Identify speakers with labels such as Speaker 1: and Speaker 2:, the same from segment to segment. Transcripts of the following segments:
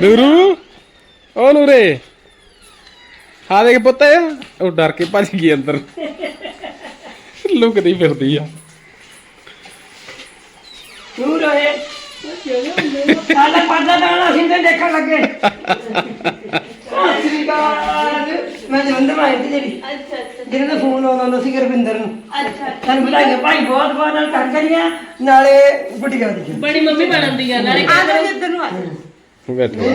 Speaker 1: ਨੂਰੂ ਓ ਨੂਰੇ। ਹਾਂ ਦੇਖ ਪੁੱਤ ਉਹ ਡਰ ਕੇ ਭੱਜ ਗਈ ਅੰਦਰ। ਲੁਕਦੀ ਫਿਰਦੀ ਆ।
Speaker 2: ਤੂੰ ਰਹੇ ਸਾਡਾ ਪਰਦਾ ਦਾਣਾ ਅਸੀਂ ਤੇ ਦੇਖਣ ਲੱਗੇ। ਸਤਿ ਸ੍ਰੀ ਅਕਾਲ। ਮੈਂ ਜਲੰਧਰ ਆਈ ਸੀ ਜਿਹੜੀ।
Speaker 3: ਅੱਛਾ ਅੱਛਾ।
Speaker 2: ਜਿਹਨਾਂ ਦਾ ਫੋਨ ਆਉਂਦਾ ਹੁੰਦਾ ਸੀ ਗੁਰਵਿੰਦਰ ਨੂੰ।
Speaker 3: ਅੱਛਾ
Speaker 2: ਤੁਹਾਨੂੰ ਵਧਾਈਆਂ ਭਾਈ ਬਹੁਤ ਬਹੁਤ ਨਾਲ ਕਰ ਕਰੀਆਂ ਨਾਲੇ ਗੁੱਡੀਆਂ ਦੀ
Speaker 3: ਬੜੀ ਮੰਮੀ ਬਣਦੀ ਆ। ਨਾਲੇ ਆ ਜਾ ਇੱਧਰ ਨੂੰ ਆ
Speaker 1: ਬੈਠੋ
Speaker 2: ਆ।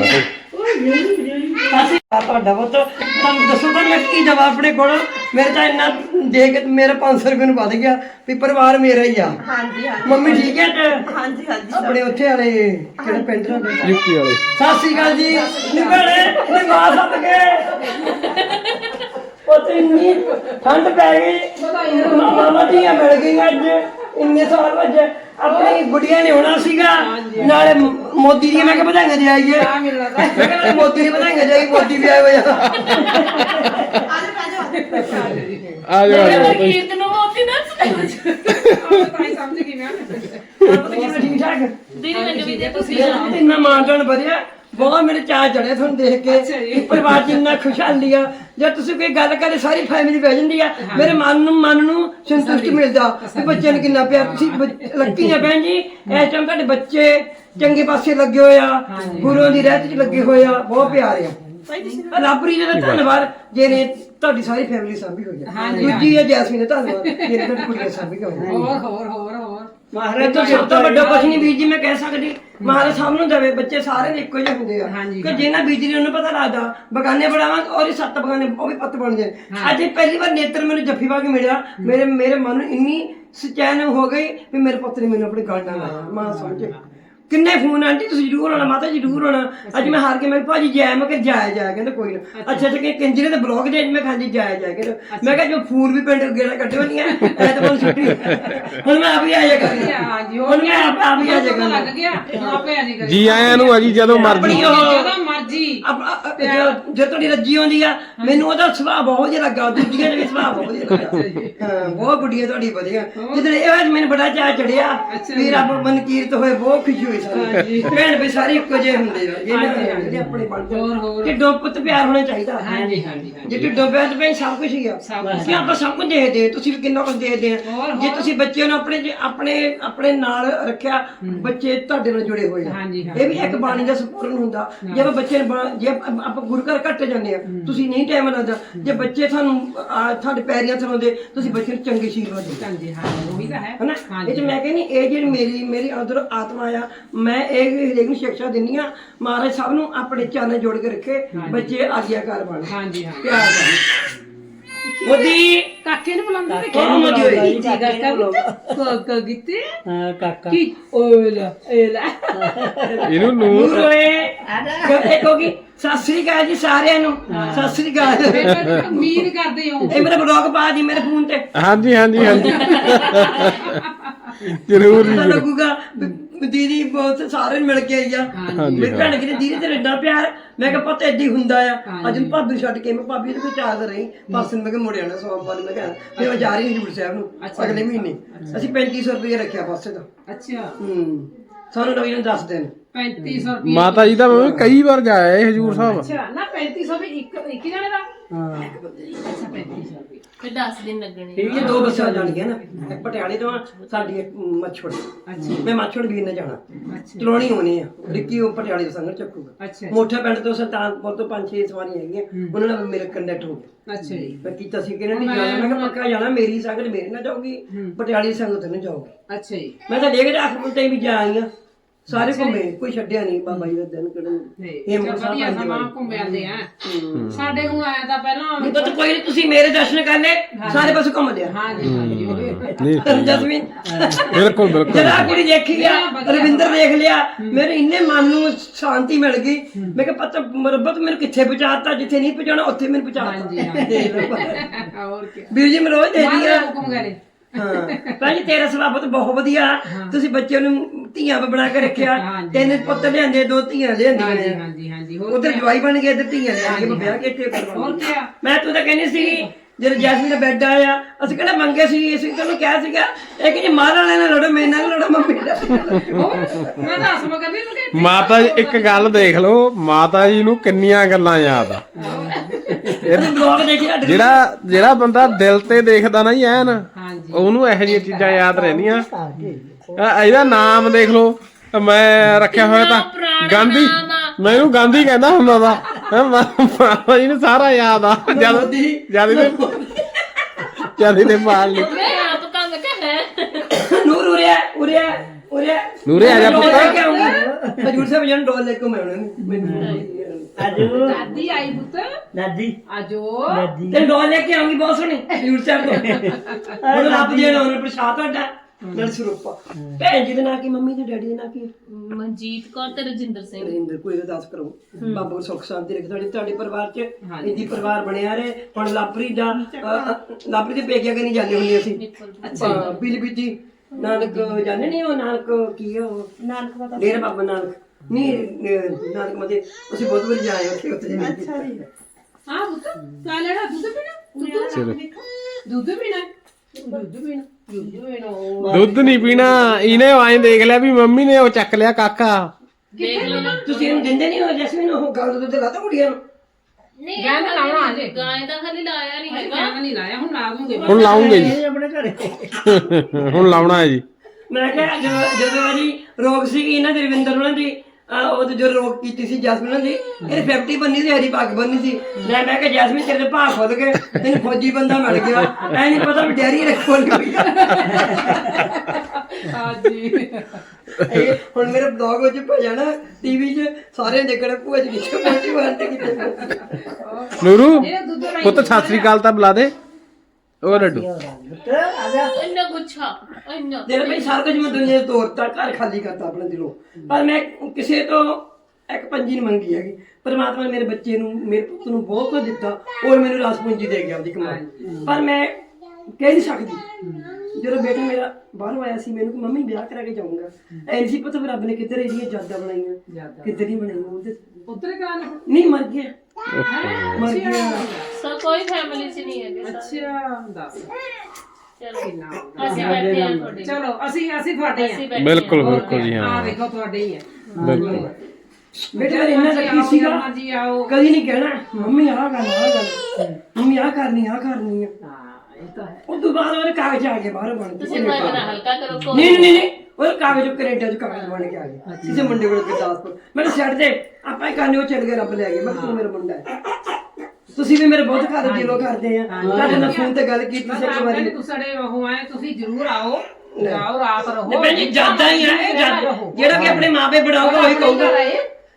Speaker 2: ਤੁਹਾਡਾ ਬਹੁਤ ਤੁਹਾਨੂੰ ਦੱਸੋ ਤਾਂ ਮੈਂ ਕੀ ਦਵਾ ਆਪਣੇ ਕੋਲ? ਮੇਰੇ ਤਾਂ ਇੰਨਾ ਦੇ ਕੇ ਮੇਰਾ 500 ਰੁਪਏ ਨੂੰ ਵੱਧ ਗਿਆ ਵੀ ਪਰਿਵਾਰ ਮੇਰਾ ਹੀ ਆ।
Speaker 3: ਹਾਂਜੀ ਹਾਂਜੀ।
Speaker 2: ਮੰਮੀ ਠੀਕ ਹੈ ਤੇ?
Speaker 3: ਹਾਂਜੀ ਹਾਂਜੀ
Speaker 2: ਆਪਣੇ ਉੱਥੇ ਵਾਲੇ ਕਿਹੜੇ ਪਿੰਡ ਦੇ
Speaker 1: ਯੂਪੀ ਵਾਲੇ।
Speaker 2: ਸਤਿ ਸ੍ਰੀ ਅਕਾਲ ਜੀ। ਨਿਕਲੇ ਨਿਵਾਸ ਹੱਟ ਗਏ ਉੱਥੇ ਇੰਨੀ ਠੰਡ ਪੈ ਗਈ। ਮਾਮਾ ਦੀਆਂ ਮਿਲ ਗਈਆਂ ਅੱਜ। ਇੰਨੇ ਸਾਲ ਵਿੱਚ ਆਪਣੀ ਗੁੱਡੀਆਂ ਨੇ ਹੋਣਾ ਸੀਗਾ ਨਾਲੇ ਮ- ਮੋਦੀ ਦੀਆਂ ਮੈਂ ਕਿਹਾ ਵਧਾਈਆਂ ਦੇ ਆਈਏ। ਮੈਂ ਕਿਹਾ ਮੋਦੀ ਦੀਆਂ ਵਧਾਈਆਂ ਦੇ ਆਈ ਮੋਦੀ ਵੀ ਆਇਆ ਹੋਇਆ
Speaker 1: ਆ। ਜਾਓ ਆ ਜਾਓ। ਤੁਸੀਂ
Speaker 3: ਕੀਰਤਨ ਨੂੰ ਮੋਤੀ ਦੱਸ
Speaker 2: ਕਿਵੇਂ ਠੀਕ ਠਾਕ
Speaker 3: ਦੀਦੀ ਮੈਨੂੰ ਵੀ ਦੇ ਤੁਸੀਂ
Speaker 2: ਮੇਰਾ ਇੰਨਾ ਮਾਨਦਾਨ ਵਧਿਆ। ਬਹੁਤ ਮੇਰੇ ਚਾਹ ਚੜੇ ਤੁਹਾਨੂੰ ਦੇਖ ਕੇ ਪਰਿਵਾਰ ਚ ਇੰਨਾ ਖੁਸ਼ਹਾਲੀ ਆ। ਜੇ ਤੁਸੀਂ ਕੋਈ ਗੱਲ ਕਰੇ ਸਾਰੀ ਫੈਮਿਲੀ ਬਹਿ ਜਾਂਦੀ ਆ। ਮੇਰੇ ਮਨ ਨੂੰ ਮਨ ਨੂੰ ਸੰਤੁਸ਼ਟੀ ਮਿਲਦਾ। ਵੀ ਬੱਚਿਆਂ ਨੂੰ ਕਿੰਨਾ ਪਿਆਰ। ਤੁਸੀਂ ਲੱਕੀ ਆ ਭੈਣ ਜੀ। ਇਸ ਟਾਈਮ ਤੁਹਾਡੇ ਬੱਚੇ ਚੰਗੇ ਪਾਸੇ ਲੱਗੇ ਹੋਏ ਆ। ਗੁਰੂਆਂ ਦੀ ਰਹਿਤ ਚ ਲੱਗੇ ਹੋਏ ਆ। ਬਹੁਤ ਪਿਆਰ ਆ। ਰੱਬਰੀ ਦਾ ਧੰਨਵਾਦ ਜਿਹਨੇ ਤੁਹਾਡੀ ਸਾਰੀ ਫੈਮਿਲੀ ਸਾਂਭੀ ਹੋਈ ਆ। ਦੂਜੀ ਹੈ ਜੈਸਮੀਨ ਦਾ ਧੰਨਵਾਦ ਜਿਹਨੇ ਤੁਹਾਡੀ ਕੁੜੀਆਂ ਸਾਂਭੀ ਹੋਈ ਹੋਰ ਹੋਰ ਹੋਰ ਹੋਰ। ਮਹਾਰਾਜ ਤੋਂ ਸਭ ਤੋਂ ਵੱਡਾ ਕੁਛ ਨਹੀਂ ਵੀਰ ਜੀ ਮੈਂ ਕਹਿ ਸਕਦੀ ਮਹਾਰਾਜ ਸਭ ਨੂੰ ਦੇਵੇ ਬੱਚੇ ਸਾਰੇ ਇੱਕੋ ਜਿਹੇ ਹੁੰਦੇ ਆ। ਕਿ ਜਿਹਨਾਂ ਬੀਜਰੀ ਉਹਨੂੰ ਪਤਾ ਲੱਗਦਾ ਬਗਾਨੇ ਬਣਾਵਾਂ ਔਰ ਇਹ ਸੱਤ ਬਗਾਨੇ ਉਹ ਵੀ ਪੱਤ ਬਣ ਜਾਣ। ਅੱਜ ਇਹ ਪਹਿਲੀ ਵਾਰ ਨੇਤਰ ਮੈਨੂੰ ਜੱਫੀ ਪਾ ਕੇ ਮਿਲਿਆ। ਮੇਰੇ ਮੇਰੇ ਮਨ ਨੂੰ ਇੰਨੀ ਸੁਚੈਨ ਹੋ ਗਈ ਵੀ ਮੇਰੇ ਪੁੱਤ ਨੇ ਮੈਨੂੰ ਆਪਣੇ ਗਾਂਡਾਂ ਲਾਇਆ ਮਾਂ ਸਮਝ। ਕਿੰਨੇ ਫੋਨ ਆਂਟੀ ਤੁਸੀਂ ਜ਼ਰੂਰ ਆਉਣਾ ਮਾਤਾ ਜੀ ਜ਼ਰੂਰ ਆਉਣਾ। ਅੱਜ ਮੈਂ ਹਾਰ ਕੇ ਮੈਂ ਕਿਹਾ, ਭਾਜੀ ਜਾਇਆ ਮੈਂ ਕਿ ਜਾਇਆ ਜਾਇਆ ਕਹਿੰਦਾ ਕੋਈ ਨਾ। ਅੱਛਾ ਅੱਛਾ ਕਿ ਕਿੰਜਰੇ ਦੇ ਬਲੌਗ ਦੇ ਮੈਂ ਖਾਂਦੀ ਜਾਇਆ ਜਾਇਆ ਕਹਿੰਦਾ। ਮੈਂ ਕਿਹਾ ਜੋ। ਫੂਲ ਵੀ ਪਿੰਡ ਗੇੜਾ ਕੱਢੇ ਹੋਣੀਆਂ ਐ ਤਾਂ ਮੈਨੂੰ ਛੁੱਟੀ। ਹੁਣ ਮੈਂ ਆਪ ਹੀ ਆਇਆ ਕਰਾਂ
Speaker 4: ਹਾਂਜੀ
Speaker 2: ਹੁਣ ਮੈਂ ਆਪ ਆਪ ਹੀ ਆ
Speaker 4: ਲੱਗ ਗਿਆ ਹੁਣ ਆਪੇ ਆ ਜੀ ਕਰੇ।
Speaker 1: ਜੀ ਆਇਆਂ ਨੂੰ ਆ ਜੀ ਜਦੋਂ ਮਰਜ਼ੀ।
Speaker 2: ਆਪਣੀ ਉਹ
Speaker 4: ਜਦੋਂ ਮਰਜ਼ੀ।
Speaker 2: ਜੇ ਤੁਹਾਡੀ ਰੱਜੀ ਆਉਂਦੀ ਆ ਮੈਨੂੰ ਉਹਦਾ ਸੁਭਾਅ ਬਹੁਤ ਜਿਹਾ ਲੱਗਾ ਦੂਜੀਆਂ ਦੇ ਵੀ ਸੁਭਾਅ ਬਹੁਤ ਜਿਹਾ ਲੱਗਾ ਹਾਂ ਬਹੁਤ ਗੁੱਡੀਆਂ ਤੁਹਾਡੀ ਵਧੀਆ। ਜਦੋਂ ਇਹ ਵਾਰ ਮੈਨੂੰ ਬੜਾ ਚਾਅ ਚੜਿਆ ਵੀ ਰੱਬ ਮਨਕੀਰਤ ਹੋਏ ਬਹੁਤ ਖੁਸ਼ੀ ਹੋਈ ਸਾਰੀ। ਭੈਣ ਵੀ ਸਾਰੇ ਇੱਕੋ ਜਿਹੇ ਹੁੰਦੇ ਆ। ਜਿਹਨੇ ਜਿਹੜੇ ਆਪਣੇ ਬਣ ਜਾਣ ਢਿੱਡੋਂ ਪੁੱਤ ਪਿਆਰ ਹੋਣਾ ਚਾਹੀਦਾ।
Speaker 4: ਹਾਂਜੀ ਹਾਂਜੀ
Speaker 2: ਜੇ ਢਿੱਡੋਂ ਪਿਆਰ ਤੇ ਭੈਣ ਸਭ ਕੁਝ ਹੀ ਆ। ਕਿ ਆਪਾਂ ਸਭ ਕੁਝ ਦੇਖਦੇ ਆ, ਤੁਸੀਂ ਵੀ ਕਿੰਨਾ ਕੁਝ ਦੇਖਦੇ ਆ। ਜੇ ਤੁਸੀਂ ਬੱਚੇ ਨੂੰ ਆਪਣੇ ਜੇ ਆਪਣੇ ਆਪਣੇ ਨਾਲ ਰੱਖਿਆ ਬੱਚੇ ਤੁਹਾਡੇ ਨਾਲ ਜੁੜੇ ਹੋਏ ਆ।
Speaker 4: ਹਾਂਜੀ,
Speaker 2: ਇਹ ਵੀ ਇੱਕ ਬਾਣੀ ਦਾ ਸੰਪੂਰਨ ਹੁੰਦਾ। ਜੇ ਆਪਾਂ ਬੱਚੇ ਨੂੰ ਬਣਾ- ਜੇ ਆਪਾਂ ਆਪਾਂ ਗੁਰੂ ਘਰ ਘੱਟ ਜਾਂਦੇ ਆ ਤੁਸੀਂ ਨਹੀਂ ਟਾਈਮ ਲੱਗਦਾ। ਜੇ ਬੱਚੇ ਤੁਹਾਨੂੰ ਆ, ਤੁਹਾਡੇ ਪੈਰੀਆਂ ਥਲਾਉਂਦੇ ਤੁਸੀਂ ਬੱਚੇ ਨੂੰ ਚੰਗੇ ਸ਼ੀਰਵਾਦ ਦਿਓ
Speaker 4: ਹਾਂਜੀ ਹਾਂਜੀ ਉਹੀ ਤਾਂ ਹੈ।
Speaker 2: ਹਨਾ? ਇਹ ਚ ਮੈਂ ਕਹਿੰਦੀ ਇਹ ਜਿਹੜੀ ਮੇਰੀ ਮੇਰੀ ਅੰਦਰ ਆਤਮਾ ਆ ਮੈਂ ਇਹ ਹਰੇਕ ਨੂੰ ਸਿੱਖਿਆ ਦਿੰਨੀ ਆ ਮਹਾਰਾਜ ਸਭ ਨੂੰ ਆਪਣੇ ਚਰਨ ਜੋੜ ਕੇ ਰੱਖੇ ਬੱਚੇ ਆਗਿਆਕਾਰ ਬਣ।
Speaker 4: ਹਾਂਜੀ ਹਾਂ।
Speaker 2: ਪਿਆਰ ਨਾਲ ਮੋਦੀ
Speaker 4: ਕਾਕੇ ਨੂੰ ਬੁਲਾਉਂਦੇ ਨੇ
Speaker 2: ਕੌਣ ਮੋਦੀ ਹੋਈ
Speaker 4: ਜੀ ਕਾਕਾ ਕਾਕਾ ਕਿਤੇ
Speaker 2: ਹਾਂ ਕਾਕਾ।
Speaker 4: ਕੀ? ਓਲਾ ਏਲਾ
Speaker 1: ਇਹਨੂੰ
Speaker 2: ਨੂਰ ਹੋਏ ਕਹਿੰਦੇ ਕੋਗੀ ਸਤਿ ਸ੍ਰੀ ਅਕਾਲ ਜੀ ਸਾਰਿਆਂ ਨੂੰ। ਸਤਿ ਸ੍ਰੀ ਅਕਾਲ।
Speaker 4: ਉਮੀਦ ਕਰਦੇ ਹੋ
Speaker 2: ਇਹ ਮੇਰਾ ਬਲੌਗ ਪਾ ਦੀ ਮੇਰੇ ਫੋਨ ਤੇ।
Speaker 1: ਹਾਂਜੀ ਹਾਂਜੀ ਹਾਂਜੀ। ਜ਼ਰੂਰ ਜੀ
Speaker 2: ਪਤਾ ਲੱਗੂਗਾ ਵੀ ਦੀਦੀ ਬਹੁਤ ਸਾਰਿਆਂ ਨੂੰ ਮਿਲ ਕੇ ਆਈ ਆ।
Speaker 1: ਹਾਂਜੀ,
Speaker 2: ਮੇਰੀ ਭੈਣ ਕਿਤੇ ਦੀਦੀ ਤੇ ਏਡਾ ਪਿਆਰ ਮੈਂ ਕਿਹਾ ਪੁੱਤ ਹੀ ਹੁੰਦਾ ਆ। ਅੱਜ ਨੂੰ ਭਾਬੀ ਨੂੰ ਛੱਡ ਕੇ ਮੈਂ ਭਾਬੀ ਦੇ ਕੋਈ ਚਾਹ ਕਰ ਰਹੀ। ਪਰਸਨ ਮੈਂ ਕਿਹਾ ਮੁੜ ਆਣਾ ਸੋਮਵਾਰ ਨੂੰ ਮੈਂ ਕਿਹਾ ਫਿਰ ਮੈਂ ਜਾ ਰਹੀ ਹਜੂਰ ਸਾਹਿਬ ਨੂੰ ਅਗਲੇ ਮਹੀਨੇ। ਅਸੀਂ 3500 ਰੁਪਏ ਰੱਖਿਆ ਪਾਸੇ ਦਾ
Speaker 4: ਅੱਛਾ।
Speaker 2: ਹੂੰ। ਸਾਨੂੰ ਨਵੀਂ ਨੂੰ ਦੱਸ ਦੇਣ।
Speaker 4: 3500 ਰੁਪਏ
Speaker 1: ਮਾਤਾ ਜੀ ਤਾਂ ਮੈਂ ਕਈ ਵਾਰ ਜਾਇਆ ਇਹ ਹਜੂਰ ਸਾਹਿਬ।
Speaker 4: ਅੱਛਾ ਨਾ 3500 ਵੀ ਇੱਕ ਇੱਕ ਜਣੇ ਦਾ? ਹਾਂ। ਅੱਛਾ 3500
Speaker 3: ਫਿਰ 10 ਦਿਨ ਲੱਗਣੇ।
Speaker 2: ਇਹ ਦੋ ਬੱਸਾਂ ਜਾਣਗੀਆਂ ਨਾ। ਇੱਕ ਪਟਿਆਲੇ ਤੋਂ ਆ, ਸਾਡੀ ਇੱਕ ਮੱਛੜ।
Speaker 4: ਅੱਛਾ।
Speaker 2: ਮੈਂ ਮੱਛੜ ਵੀਰ ਨੇ ਜਾਣਾ।
Speaker 4: ਅੱਛਾ।
Speaker 2: ਚਲੋਣੀ ਹੋਣੀ ਆ। ਰਿੱਕੀ ਉਹ ਪਟਿਆਲੇ ਤੋਂ ਸੰਗਤ ਚੱਕੂਗਾ।
Speaker 4: ਅੱਛਾ
Speaker 2: ਮੋਠਾ ਪਿੰਡ ਤੋਂ ਸੁਲਤਾਨਪੁਰ ਤੋਂ ਪੰਜ ਛੇ ਸਵਾਰੀਆਂ ਹੈਗੀਆਂ। ਉਹਨਾਂ ਨਾਲ ਮੇਰੇ ਕੰਡਕਟ ਹੋ ਗਿਆ
Speaker 4: ਅੱਛਾ ਜੀ।
Speaker 2: ਮੈਂ ਕੀਤਾ ਸੀ ਕਿ ਇਹਨਾਂ ਨੇ ਜਾਣਾ। ਮੈਂ ਕਿਹਾ ਪੱਕਾ ਜਾਣਾ ਮੇਰੀ ਸੰਗਤ ਮੇਰੇ ਨਾਲ ਜਾਊਗੀ ਪਟਿਆਲੇ ਦੀ ਸੰਗਤ ਨਹੀਂ ਜਾਊਗੀ।
Speaker 4: ਅੱਛਾ ਜੀ।
Speaker 2: ਮੈਂ ਤਾਂ ਦੇਖ ਜਾ ਅੱਖ ਤੇ ਵੀ ਜਾ ਆਈਆਂ ਸਾਰੇ ਘੁੰਮੇ ਕੋਈ ਛੱਡਿਆ ਨਹੀਂ ਬਾਬਾ ਜੀ ਦਾ ਦਿਨ ਕਿਹੜੇ।
Speaker 4: ਤੇ ਵਧੀਆ ਸਮਾਂ ਘੁੰਮ ਆਉਂਦੇ ਆ। ਸਾਡੇ ਹੁਣ ਆਇਆ ਤਾਂ ਪਹਿਲਾਂ
Speaker 2: ਨਹੀਂ ਤਾਂ ਕੋਈ ਨਹੀਂ ਤੁਸੀਂ ਮੇਰੇ ਦਰਸ਼ਨ ਕਰ ਲੈ ਸਾਰੇ ਪਾਸੇ ਘੁੰਮ ਲਿਆ।
Speaker 4: ਹਾਂਜੀ ਹਾਂਜੀ।
Speaker 1: ਨਹੀਂ
Speaker 2: ਜਸਮੀਨ
Speaker 1: ਬਿਲਕੁਲ ਬਿਲਕੁਲ।
Speaker 2: ਜਰਾ ਕੁੜੀ ਦੇਖੀ ਆ ਰਵਿੰਦਰ ਦੇਖ ਲਿਆ ਮੇਰੇ ਇੰਨੇ ਮਨ ਨੂੰ ਸ਼ਾਂਤੀ ਮਿਲ ਗਈ। ਮੈਂ ਕਿਹਾ ਪਤਾ ਮਰਬਤ ਮੈਨੂੰ ਕਿੱਥੇ ਪਹੁੰਚਾਤਾ ਜਿੱਥੇ ਨਹੀਂ ਪਹੁੰਚਾਉਣਾ ਉੱਥੇ ਮੈਨੂੰ ਪਹੁੰਚਾਤਾ। ਦੇਖ ਲਓ।
Speaker 4: ਹੋਰ ਕੀ।
Speaker 2: ਵੀਰ ਜੀ ਮੈਂ ਰੋਜ਼ ਦੇਖਦੀ ਆ
Speaker 4: ਹੁਕਮ ਕਰੇ
Speaker 2: ਹਾਂ। ਭਾਜੀ ਤੇਰਾ ਸੁਭਾਅ ਬਹੁਤ ਬਹੁਤ ਵਧੀਆ। ਤੁਸੀਂ ਬੱਚੇ ਨੂੰ ਧੀਆਂ ਬਣਾ ਕੇ ਰੱਖਿਆ। ਤਿੰਨ ਪੁੱਤ ਲਿਆਂਦੇ ਦੋ ਧੀਆਂ
Speaker 4: ਹਾਂਜੀ
Speaker 2: ਲਿਆਂਦੀਆਂ
Speaker 4: ਹਾਂਜੀ ਹਾਂਜੀ ਹੋਰ
Speaker 2: ਉਧਰ ਜਵਾਈ ਬਣ ਗਏ ਤੇ ਧੀਆਂ ਲਿਆ ਕੇ ਮੈਂ ਵਿਆਹ ਕੇ ਇੱਥੇ ਕਰਵਾ
Speaker 4: ਹੋਰ ਕੀ ਆ?
Speaker 2: ਮੈਂ ਤੂੰ ਤਾਂ ਕਹਿੰਦੀ ਸੀ ਜਦੋਂ ਜੈਸਮੀਨ ਦਾ ਬੈੱਡ ਆਇਆ ਅਸੀਂ ਕਿਹੜਾ ਮੰਗੇ ਸੀ ਅਸੀਂ ਤੈਨੂੰ ਕਿਹਾ ਸੀਗਾ ਇਹ ਕਿ ਜੇ ਮਾਰ ਵਾਲੇ ਨਾਲ ਲੜੋ ਮੇਰੇ ਨਾਲ ਲੜੋ ਮੰਮੀ ਨਾਲ
Speaker 4: ਹੋਰ ਮੈਂ ਤਾਂ ਅਸਮ ਕਰਨੀ ਨੂੰ ਕਿ
Speaker 1: ਮਾਤਾ ਜੀ ਇੱਕ ਗੱਲ ਦੇਖ ਲਓ ਮਾਤਾ ਜੀ ਨੂੰ ਕਿੰਨੀਆਂ ਗੱਲਾਂ ਯਾਦ ਆ।
Speaker 2: ਇਹ ਬਲੌਗ ਦੇਖਿਆ
Speaker 1: ਜਿਹੜਾ ਜਿਹੜਾ ਬੰਦਾ ਦਿਲ ਤੇ ਦੇਖਦਾ ਨਾ ਜੀ ਐਨ
Speaker 4: ਹਾਂਜੀ।
Speaker 1: ਉਹਨੂੰ ਇਹੋ ਜਿਹੀਆਂ ਚੀਜ਼ਾਂ ਯਾਦ ਰਹਿੰਦੀਆਂ। ਆ, ਇਹਦਾ ਨਾਮ ਦੇਖ ਲਓ ਮੈਂ ਰੱਖਿਆ ਹੋਇਆ ਤਾਂ ਗਾਂਧੀ ਮੈਨੂੰ ਗਾਂਧੀ ਕਹਿੰਦਾ ਹੁੰਦਾ ਦਾ ਮਾਤਾ ਜੀ ਨੂੰ ਸਾਰਾ ਯਾਦ ਆ। ਜਦ ਜਦ ਇਹਨੇ ਜਦ ਇਹਨੇ ਪਾਲ ਲਈ।
Speaker 3: ਮੈਂ ਆਪ ਕੰਮ ਕਰ ਹੈ।
Speaker 2: ਨੂਰ ਉਰਿਆ ਉਰਿਆ ਉਰਿਆ
Speaker 1: ਨੂਰੇ ਆ ਜਾ ਪੁੱਤ।
Speaker 2: ਪੁੱਤ ਹਜੂਰ ਸਾਹਿਬ ਜਨ ਡੋਲ ਲੈ ਕੇ ਮੈਂ ਉਹਨਾਂ
Speaker 5: ਆਜੋ।
Speaker 4: ਦਾਦੀ ਆਈ ਪੁੱਤ।
Speaker 5: ਦਾਦੀ।
Speaker 4: ਆਜੋ।
Speaker 5: ਦਾਦੀ।
Speaker 2: ਤੇ ਡੋਲ ਲੈ ਕੇ ਆਉਂਗੀ ਬਹੁਤ ਸੋਹਣੀ। ਹਜੂਰ ਸਾਹਿਬ ਤੋਂ ਹੁਣ ਰੱਬ ਜੀ ਨੇ ਉਹਨਾਂ ਪ੍ਰਸ਼ਾਦ ਤੁਹਾਡਾ। ਨਾਲ ਸਰੂਪਾ ਭੈਣ ਜੀ ਦੇ ਨਾਂ ਕੀ ਮੰਮੀ ਤੇ ਡੈਡੀ ਦੇ ਨਾਂ ਕੀ?
Speaker 3: ਮਨਜੀਤ ਕੌਰ ਤੇ ਰਜਿੰਦਰ ਸਿੰਘ।
Speaker 2: ਰਜਿੰਦਰ ਕੋਈ ਅਰਦਾਸ ਕਰੋ। ਬਾਬਾ ਸੁੱਖ ਸ਼ਾਂਤੀ ਰੱਖੇ ਤੁਹਾਡੇ ਤੁਹਾਡੇ ਪਰਿਵਾਰ 'ਚ ਇੰਦੀ ਪਰਿਵਾਰ ਬਣਿਆ ਰਹੇ ਹੁਣ ਲਾਪਰੀ ਦਾ ਲਾਪਰੀ ਦੇ ਪੇਕਿਆ ਕਿ ਨਹੀਂ ਜਾਂਦੇ ਹੁੰਦੇ ਅਸੀਂ। ਅੱਛਾ। ਬਿਲ ਬੀਜੀ ਨਾਨਕ ਜਾਂਦੇ ਨਹੀਂ ਉਹ ਨਾਨਕ ਕੀ ਉਹ? ਨਾਨਕ ਪਤਾ ਡੇਰਾ ਬਾਬਾ ਨਾਨਕ। ਨਹੀਂ ਨਾਨਕ ਮਤੇ ਅਸੀਂ ਬਹੁਤ ਵਾਰੀ ਜਾਏ ਉੱਥੇ ਉੱਥੇ ਅੱਛਾ ਜੀ।
Speaker 4: ਹਾਂ ਪੁੱਤ ਲੈਣਾ ਦੁੱਧ ਪੀਣਾ? ਦੁੱਧ ਪੀਣਾ? ਦੁੱਧ ਪੀਣਾ ਦੁੱਧ ਪੀਣਾ
Speaker 1: ਦੁੱਧ ਨਹੀਂ ਪੀਣਾ ਇਹਨੇ ਆਏ ਦੇਖ ਲਿਆ ਵੀ ਮੰਮੀ ਨੇ ਉਹ ਚੱਕ ਲਿਆ ਕਾਕਾ।
Speaker 3: ਦੇਖ ਲਓ ਨਾ।
Speaker 2: ਤੁਸੀਂ ਇਹਨੂੰ ਦਿੰਦੇ ਨਹੀਂ ਹੋ ਜੈਸਮੀਨ ਉਹ ਗੱਲ ਦੁੱਧ ਲਾਤਾ ਕੁੜੀਆਂ ਨੂੰ।
Speaker 3: ਨਹੀਂ
Speaker 4: ਗਾਂ ਦਾ ਲਾਉਣਾ ਅਜੇ
Speaker 3: ਗਾਂ ਦਾ ਖਾਲੀ ਲਾਇਆ ਨਹੀਂ ਹੈਗਾ।
Speaker 4: ਮੈਂ ਨਹੀਂ ਲਾਇਆ ਹੁਣ ਲਾ ਦੂੰਗੇ।
Speaker 1: ਹੁਣ ਲਾਉਂਗੇ ਜੀ।
Speaker 5: ਇਹ ਆਪਣੇ ਘਰੇ।
Speaker 1: ਹੁਣ ਲਾਉਣਾ ਹੈ ਜੀ।
Speaker 2: ਮੈਂ ਕਿਹਾ ਜਦੋਂ ਜਦੋਂ ਇਹਦੀ ਰੋਗ ਸੀ ਇਹਨਾਂ ਦੇ ਰਵਿੰਦਰ ਉਹਨਾਂ ਦੀ ਉਹ ਤੇ ਜੋ ਰੋਗ ਕੀਤੀ ਸੀ ਜੈਸਮੀਨ ਦੀ ਇਹਦੀ 50 ਬੰਨੀ ਸੀ ਹਰੀ ਪੱਗ ਬੰਨੀ ਸੀ। ਮੈਂ ਮੈਂ ਕਿਹਾ ਜੈਸਮੀਨ ਤੇਰੇ ਭਾਅ ਖੁੱਲ ਗਏ ਤੈਨੂੰ ਫੌਜੀ ਬੰਦਾ ਮਿਲ ਗਿਆ। ਐ ਨਹੀਂ ਪਤਾ ਵੀ ਡੈਰੀ ਰੱਖ ਖੋਲ ਗਈ
Speaker 4: ਹਾਂਜੀ।
Speaker 2: ਇਹ ਹੁਣ ਮੇਰੇ ਬਲੌਗ ਵਿੱਚ ਪੈ ਜਾਣਾ ਟੀਵੀ 'ਚ ਸਾਰੇ ਦੇਖਣੇ ਭੂਆ ਜੀ ਕਿੱਥੇ ਪਹੁੰਚੀ।
Speaker 1: ਨੂਰੂ
Speaker 4: ਲਈ
Speaker 1: ਪੁੱਤ ਸਤਿ ਸ੍ਰੀ ਅਕਾਲ ਤਾਂ ਬੁਲਾ ਦੇ। ਉਹ ਲੱਡੂ
Speaker 3: ਇੰਨਾ ਗੁੱਛਾ ਇੰਨਾ।
Speaker 2: ਤੇਰੇ ਭਾਈ ਸਾਰਾ ਕੁਝ ਮੈਂ ਦੁਨੀਆ ਤੋਂ ਤੋੜਤਾ ਘਰ ਖਾਲੀ ਕਰਤਾ ਆਪਣੇ ਦਿਲੋਂ। ਪਰ ਮੈਂ ਕਿਸੇ ਤੋਂ ਇੱਕ ਪੰਜੀ ਨਹੀਂ ਮੰਗੀ ਹੈਗੀ। ਪਰਮਾਤਮਾ ਨੇ ਮੇਰੇ ਬੱਚੇ ਨੂੰ ਮੇਰੇ ਪੁੱਤ ਨੂੰ ਬਹੁਤ ਕੁਝ ਦਿੱਤਾ ਔਰ ਮੈਨੂੰ ਰਾਸ ਪੂੰਜੀ ਦੇ ਗਿਆ ਉਹਦੀ ਕਮਾਈ ਪਰ ਮੈਂ ਕਹਿ ਨਹੀਂ ਸਕਦੀ। ਜਦੋਂ ਬੇਟਾ ਮੇਰਾ ਬਾਹਰੋਂ ਆਇਆ ਸੀ ਮੈਨੂੰ ਕਿ ਮੰਮੀ ਵਿਆਹ ਕਰਾ ਕੇ ਜਾਊਂਗਾ। ਐਂ ਸੀ ਪਤਾ ਰੱਬ ਨੇ ਕਿੱਧਰ ਇਹਦੀਆਂ ਜਾਦਾਂ ਬਣਾਈਆਂ? ਕਿੱਧਰ ਨਹੀਂ ਬਣਾਈਆਂ ਉਹਦੇ?
Speaker 4: ਪੁੱਤਰ ਕਾ ਲੈ
Speaker 2: ਨਹੀਂ ਮਰ ਗਿਆ। ਮਰ ਗਿਆ।
Speaker 3: ਸੋ ਕੋਈ ਫੈਮਿਲੀ ਚ ਨਹੀਂ ਹੈਗੇ ਸਭ।
Speaker 4: ਅੱਛਾ ਦੱਸ।
Speaker 3: ਚਲੋ ਅਸੀਂ ਬੈਠੇ ਆ ਤੁਹਾਡੇ
Speaker 4: ਚਲੋ ਅਸੀਂ ਅਸੀਂ ਤੁਹਾਡੇ
Speaker 3: ਅਸੀਂ
Speaker 4: ਆ
Speaker 3: ਬੈਠੇ
Speaker 1: ਬਿਲਕੁਲ ਬਿਲਕੁਲ ਜੀ
Speaker 4: ਆ
Speaker 1: ਹਾਂ
Speaker 4: ਦੇਖੋ ਤੁਹਾਡੇ ਹੀ ਆ
Speaker 1: ਬਿਲਕੁਲ।
Speaker 2: ਬੇਟਾ ਮੇਰਾ ਇੰਨਾ ਲੱਕੀ ਸੀਗਾ?
Speaker 4: ਜੀ ਆਓ।
Speaker 2: ਕਦੀ ਨਹੀਂ ਕਹਿਣਾ। ਮੰਮੀ ਆਹ ਗੱਲ ਆਹ ਗੱਲ। ਮੰਮੀ ਆਹ ਕਰਨੀ ਆਹ ਕਰਨੀ ਆ।
Speaker 4: ਹਾਂ ਇਹ ਤਾਂ ਹੈ।
Speaker 2: ਉਸ ਤੋਂ ਬਾਅਦ ਉਹਦੇ ਕਾਗਜ਼ ਆ ਗਏ ਬਾਹਰੋਂ ਬਣ ਕੇ।
Speaker 3: ਤੁਸੀਂ ਮਨ ਨਾ ਹਲਕਾ ਕਰੋ ਕੋ
Speaker 2: ਨਹੀਂ ਨਹੀਂ ਨਹੀਂ। ਉਹ ਕਾਗਜ਼ ਕੈਨੇਡਾ ਚ ਕਾਗਜ਼ ਬਣ ਕੇ ਆ ਗਏ। ਕਿਸੇ ਮੁੰਡੇ ਕੋਲ ਗੁਰਦਾਸਪੁਰ ਮੈਂ ਕਿਹਾ ਛੱਡ ਦੇ ਆਪਾਂ ਹੀ ਕਰਨੇ ਉਹ ਚੱਲ ਗਏ ਰੱਬ ਲੈ ਗਏ। ਮੈਂ ਕਿਹਾ ਤੂੰ ਮੇਰਾ ਮੁੰਡਾ ਹੈ। ਤੁਸੀਂ ਵੀ ਮੇਰੇ ਬਹੁਤ ਘਰ ਦਿਲੋਂ ਕਰਦੇ ਆ। ਤੁਹਾਡੇ ਨਾਲ ਫੋਨ ਤੇ ਗੱਲ ਕੀਤੀ ਸੀ ਇੱਕ ਵਾਰੀ।
Speaker 4: ਤੁਸੀਂ ਸਾਡੇ ਉਹ ਆਏ ਤੁਸੀਂ ਜ਼ਰੂਰ ਆਓ। ਜਾਓ ਰਾਤ ਰਹੋ।
Speaker 2: ਨਹੀਂ ਹੀ ਆ ਇਹ ਜ਼ਿਆਦਾ ਜਿਹੜਾ ਵੀ ਆਪਣੇ ਮਾਪੇ ਬਣਾਊਗਾ ਉਹੀ ਕਹੂਗਾ।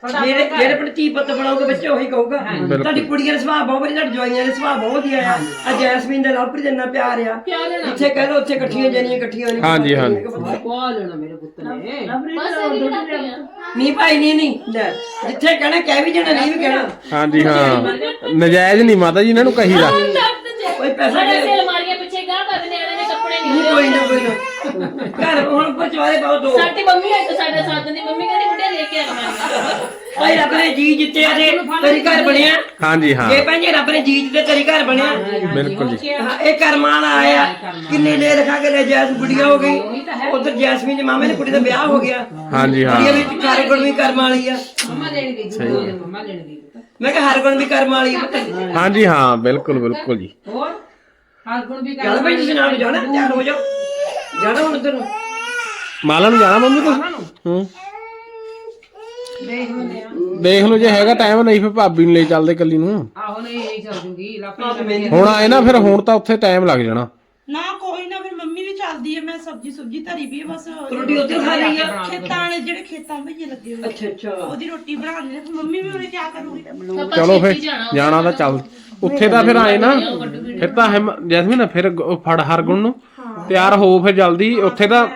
Speaker 2: ਜਿਹੜੇ ਜਿਹੜੇ ਆਪਣੇ ਧੀ ਪੁੱਤ ਬਣਾਓਗੇ ਬੱਚੇ ਉਹੀ ਕਹੂਗਾ। ਤੁਹਾਡੀ ਕੁੜੀਆਂ ਦਾ ਸੁਭਾਅ ਬਹੁਤ ਵਧੀਆ ਤੁਹਾਡੀ ਜਵਾਈਆਂ ਦਾ ਸੁਭਾਅ ਬਹੁਤ ਵਧੀਆ ਆ। ਆ ਜੈਸਮੀਨ ਦਾ ਲਵਪ੍ਰੀਤ ਦਾ ਇੰਨਾ ਪਿਆਰ ਆ। ਜਿੱਥੇ ਕਹਿ ਲਓ ਉੱਥੇ ਇਕੱਠੀਆਂ ਜਾਣੀਆਂ ਇਕੱਠੀਆਂ ਨਹੀਂ
Speaker 1: ਹਾਂਜੀ, ਹਾਂਜੀ।
Speaker 4: ਪਾ ਲੈਣਾ ਮੇਰੇ ਪੁੱਤ ਨੇ?
Speaker 3: ਬਸ ਇਹ ਵੀ ਕਰਦੇ ਆ।
Speaker 2: ਨਹੀਂ ਭਾਈ ਨਹੀਂ ਨਹੀਂ ਲੈ। ਜਿੱਥੇ ਕਹਿਣਾ ਕਹਿ ਵੀ ਜਾਣਾ ਨਹੀਂ ਵੀ ਕਹਿਣਾ।
Speaker 1: ਹਾਂਜੀ ਹਾਂ। ਨਜਾਇਜ਼ ਨਹੀਂ ਮਾਤਾ ਜੀ ਇਹਨਾਂ ਨੂੰ ਕਹੀਦਾ
Speaker 2: ਕੋਈ ਪੈਸਾ ਦੇ।
Speaker 3: ਅਲਮਾਰੀਆਂ ਪਿੱਛੇ ਗਾ ਕਰਦੇ ਨੇ ਇਹਨਾਂ ਦੇ ਕੱਪੜੇ ਨਹੀਂ
Speaker 2: ਨਹੀਂ ਕੋਈ ਨਾ ਕੋਈ ਨਾ। ਘਰ ਹੁਣ ਪਚਵਾਰੇ ਪਾਓ ਦੋ।
Speaker 3: ਸਾਡੀ ਮੰਮੀ ਹੈ ਤਾਂ ਸਾਡੇ ਸਾਥ ਦੀ ਮੰਮੀ ਕਹਿੰਦੀ ਮੁੰਡੇ ਲੈ ਕੇ ਆਣਾ
Speaker 2: ਭਾਈ ਰੱਬ ਨੇ ਜੀ ਜਿੱਤੇ ਤੇ ਤੇਰੀ ਘਰ ਬਣਿਆ।
Speaker 1: ਹਾਂਜੀ ਹਾਂ।
Speaker 2: ਜੇ ਜੀ ਰੱਬ ਨੇ ਜੀ ਜਿੱਤੇ ਤੇਰੀ ਘਰ ਬਣਿਆ।
Speaker 1: ਬਿਲਕੁਲ ਜੀ।
Speaker 2: ਹਾਂ, ਇਹ ਕਰਮਾਂ ਵਾਲਾ ਆਇਆ। ਕਿੰਨੇ ਲੈ ਲਿਖਾ ਕੇ ਲੈ ਜੈਸ ਗੁੜੀਆ ਹੋ ਗਈ। ਉਧਰ ਜੈਸਮੀਨ ਦੇ ਮਾਮੇ ਦੀ ਕੁੜੀ ਦਾ ਵਿਆਹ ਹੋ ਗਿਆ।
Speaker 1: ਹਾਂਜੀ ਹਾਂ।
Speaker 2: ਕੁੜੀਆਂ ਵਿੱਚ ਹਰ ਗੁਣ ਵੀ ਕਰਮ ਵਾਲੀ ਆ।
Speaker 4: ਮੰਮਾ ਲੈਣ ਗਈ ਸਹੀ ਮੰਮਾ ਲੈਣ ਗਈ
Speaker 2: ਮੈਂ ਕਿਹਾ ਹਰ ਗੁਣ ਵੀ ਕਰਮ ਵਾਲੀ ਆ।
Speaker 1: ਹਾਂਜੀ ਹਾਂ ਬਿਲਕੁਲ ਬਿਲਕੁਲ ਜੀ।
Speaker 4: ਹੋਰ? ਹਰ ਗੁਣ ਵੀ
Speaker 2: ਚੱਲ ਭਾਈ ਤੁਸੀਂ ਨਾਲ ਜਾਣਾ ਤਿਆਰ ਹੋ ਜਾਓ। ਜਾਣਾ ਹੁਣ ਉਧਰ ਨੂੰ?
Speaker 1: ਮਾਲਾ ਨੂੰ ਜਾਣਾ ਮੰਮੀ ਤੁਸੀਂ? ਹੂੰ।
Speaker 4: ਦੇਖ ਲੈਂਦੇ ਆ।
Speaker 1: ਦੇਖ ਲਓ ਜੇ ਹੈਗਾ ਟਾਈਮ ਨਹੀਂ ਫਿਰ ਭਾਬੀ ਨੂੰ ਲੈ ਚੱਲਦੇ ਕੱਲੀ ਨੂੰ।
Speaker 4: ਆਹੋ ਨਹੀਂ ਇਹ ਚੱਲ ਜੂਗੀ। ਲਾਪਰੀ
Speaker 1: ਹੁਣ ਆਏ ਨਾ ਫਿਰ ਹੁਣ ਤਾਂ ਉੱਥੇ ਟਾਈਮ ਲੱਗ ਜਾਣਾ।
Speaker 6: ਨਾ ਕੋਈ ਨਾ ਫਿਰ ਮੰਮੀ ਵੀ ਚੱਲਦੀ ਹੈ ਮੈਂ ਸਬਜੀ ਸੁਬਜੀ ਧਰੀ ਵੀ ਹੈ ਬਸ
Speaker 2: ਰੋਟੀ ਉੱਧਰ ਖਾ ਲਈ ਆ
Speaker 6: ਖੇਤਾਂ ਵਾਲੇ ਜਿਹੜੇ ਖੇਤਾਂ ਵਿੱਚ ਲੱਗੇ ਹੋਏ
Speaker 2: ਅੱਛਾ ਅੱਛਾ।
Speaker 6: ਉਹਦੀ ਰੋਟੀ ਬਣਾਉਣੀ ਨੇ ਫਿਰ ਮੰਮੀ ਵੀ ਉਹਨੇ ਕੀ ਕਰੂਗੀ
Speaker 1: ਚਲੋ ਫਿਰ ਜਾਣਾ। ਤਾਂ ਚੱਲ। ਉੱਥੇ ਤਾਂ ਫਿਰ ਆਏ ਨਾ ਫਿਰ ਤਾਂ ਜੈਸਮੀਨ ਫਿਰ ਫੜ ਹਰਗੁਣ ਨੂੰ। ਤਿਆਰ ਹੋ ਫਿਰ ਜਲਦੀ ਉੱਥੇ ਤਾਂ ਆ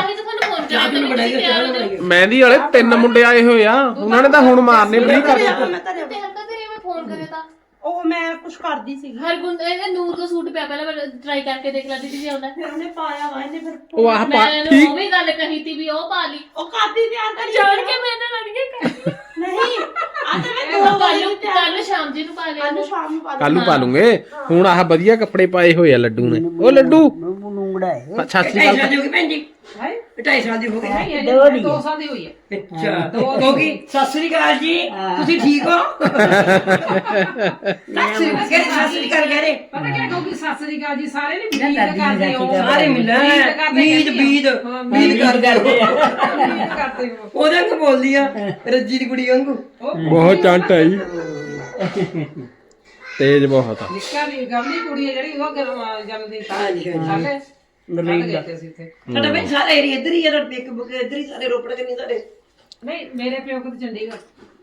Speaker 3: ਤਾਂ ਤੁਹਾਨੂੰ ਫੋਨ ਕਰਿਆ ਕਿ ਤੁਸੀਂ ਤਿਆਰ ਹੋ ਜਾਓ
Speaker 1: ਮਹਿੰਦੀ ਵਾਲੇ ਤਿੰਨ ਮੁੰਡੇ ਆਏ ਹੋਏ ਆ ਉਹਨਾਂ ਨੇ ਤਾਂ ਹੁਣ ਮਾਰਨੇ ਫ੍ਰੀ ਕਰ
Speaker 6: ਮੈਂ ਧਰਿਆ
Speaker 3: ਤੇ ਹਲਕਾ ਕਰੇ ਮੈਂ ਫੋਨ ਕਰਿਆ ਤਾਂ।
Speaker 6: ਉਹ ਮੈਂ ਕੁਝ ਕਰਦੀ ਸੀ
Speaker 3: ਹਰ ਗੁੰਦ ਇਹ ਨੂਰ ਦਾ ਸੂਟ ਪਿਆ ਪਹਿਲਾਂ ਮੈਂ ਟਰਾਈ ਕਰਕੇ ਦੇਖ ਲਾ ਦੀਦੀ ਜੀ ਆਉਂਦਾ।
Speaker 6: ਫਿਰ ਉਹਨੇ ਪਾਇਆ ਵਾ ਇਹਨੇ ਫਿਰ
Speaker 1: ਉਹ ਆਹ ਪਾ
Speaker 3: ਮੈਂ ਇਹਨੂੰ
Speaker 1: ਠੀਕ।
Speaker 3: ਉਹ ਵੀ ਗੱਲ ਕਹੀ ਤੀ ਵੀ ਉਹ ਪਾ ਲਈ।
Speaker 6: ਉਹ ਕਾਦੀ ਤਿਆਰ ਕਰੀ
Speaker 3: ਜਾਣ ਕੇ ਮੇਰੇ ਨਾਲ ਲੜ ਕੇ ਕਰ
Speaker 6: ਨਹੀਂ ਮੈਂ
Speaker 3: ਕੱਲ
Speaker 6: ਦੋ ਵਾਰੀ
Speaker 3: ਨੂੰ ਕੱਲ ਸ਼ਾਮ ਸਾਂਝੇ ਨੂੰ ਪਾ ਲਿਆ
Speaker 6: ਕੱਲ ਸ਼ਾਮ ਨੂੰ ਪਾ
Speaker 1: ਕੱਲ ਨੂੰ ਪਾ ਲੂੰਗੇ। ਹੁਣ ਆਹ ਵਧੀਆ ਕੱਪੜੇ ਪਾਏ ਹੋਏ ਆ ਲੱਡੂ ਨੇ। ਉਹ ਲੱਡੂ!
Speaker 5: ਨੂੰਗੜਾ ਹੈ।
Speaker 1: ਸਤਿ ਸ਼੍ਰੀ ਅਕਾਲ।
Speaker 2: ਭੈਣ ਜੀ।
Speaker 4: ਹੈ?
Speaker 2: ਢਾਈ ਸਾਲ ਦੀ ਹੋ ਗਈ।
Speaker 4: ਨਹੀਂ
Speaker 5: ਦੋ
Speaker 4: ਅਜੇ
Speaker 5: ਨਹੀਂ।
Speaker 4: ਦੋ ਸਾਲ ਦੀ ਹੋਈ ਹੈ।
Speaker 2: ਅੱਛਾ ਕਿਉਂਕਿ ਸਤਿ ਸ੍ਰੀ ਅਕਾਲ ਜੀ। ਤੁਸੀਂ ਠੀਕ ਹੋ? ਸਤਿ ਸ੍ਰੀ ਅਕਾਲ। ਕਹਿੰਦੇ ਸਤਿ ਸ੍ਰੀ ਅਕਾਲ ਕਹਿੰਦੇ
Speaker 4: ਪਤਾ ਕਿਆ ਕਹੂਗੀ? ਸਤਿ ਸ੍ਰੀ ਅਕਾਲ ਜੀ ਸਾਰੇ ਨੇ
Speaker 5: ਦਾਦੀ
Speaker 4: ਕਰਦੇ ਹੋ।
Speaker 2: ਸਾਰੇ ਮਿਲਣਾ। ਹੈ ਬੀਜ ਬੀਜ ਬੀਜ ਕਰਦੇ ਆ
Speaker 4: ਮੀਤ ਕਰਦੇ ਹੋ।
Speaker 2: ਉਹਦੇ ਵਾਂਗ ਬੋਲਦੀ ਆ ਰੱਜੀ ਦੀ ਕੁੜੀ ਵਾਂਗੂ।
Speaker 1: ਬਹੁਤ ਚੰਟ ਹੈ ਜੀ। ਤੇਜ਼ ਬਹੁਤ ਆ।
Speaker 4: ਨਿੱਕਾ ਵੀ ਗਮਲੀ ਕੁੜੀ ਹੈ ਜਿਹੜੀ ਉਹ ਗਰਮ ਜਨਮਦਿਨ
Speaker 2: ਹਾਂਜੀ, ਹਾਂਜੀ।
Speaker 4: ਅਸੀਂ ਉੱਥੇ।
Speaker 2: ਸਾਡਾ ਬਈ ਸਾਰਾ ਏਰੀਆ ਇੱਧਰ ਹੀ ਹੈ ਤੁਹਾਡੇ ਪਿੱਕ ਬੁੱਕ ਇੱਧਰ ਹੀ ਸਾਰੇ ਰੋਪੜ ਕੇ ਨਹੀਂ ਸਾਡੇ।
Speaker 4: ਨਹੀਂ ਮੇਰੇ ਪਿਓ ਕੋਲ ਚੰਡੀਗੜ੍ਹ।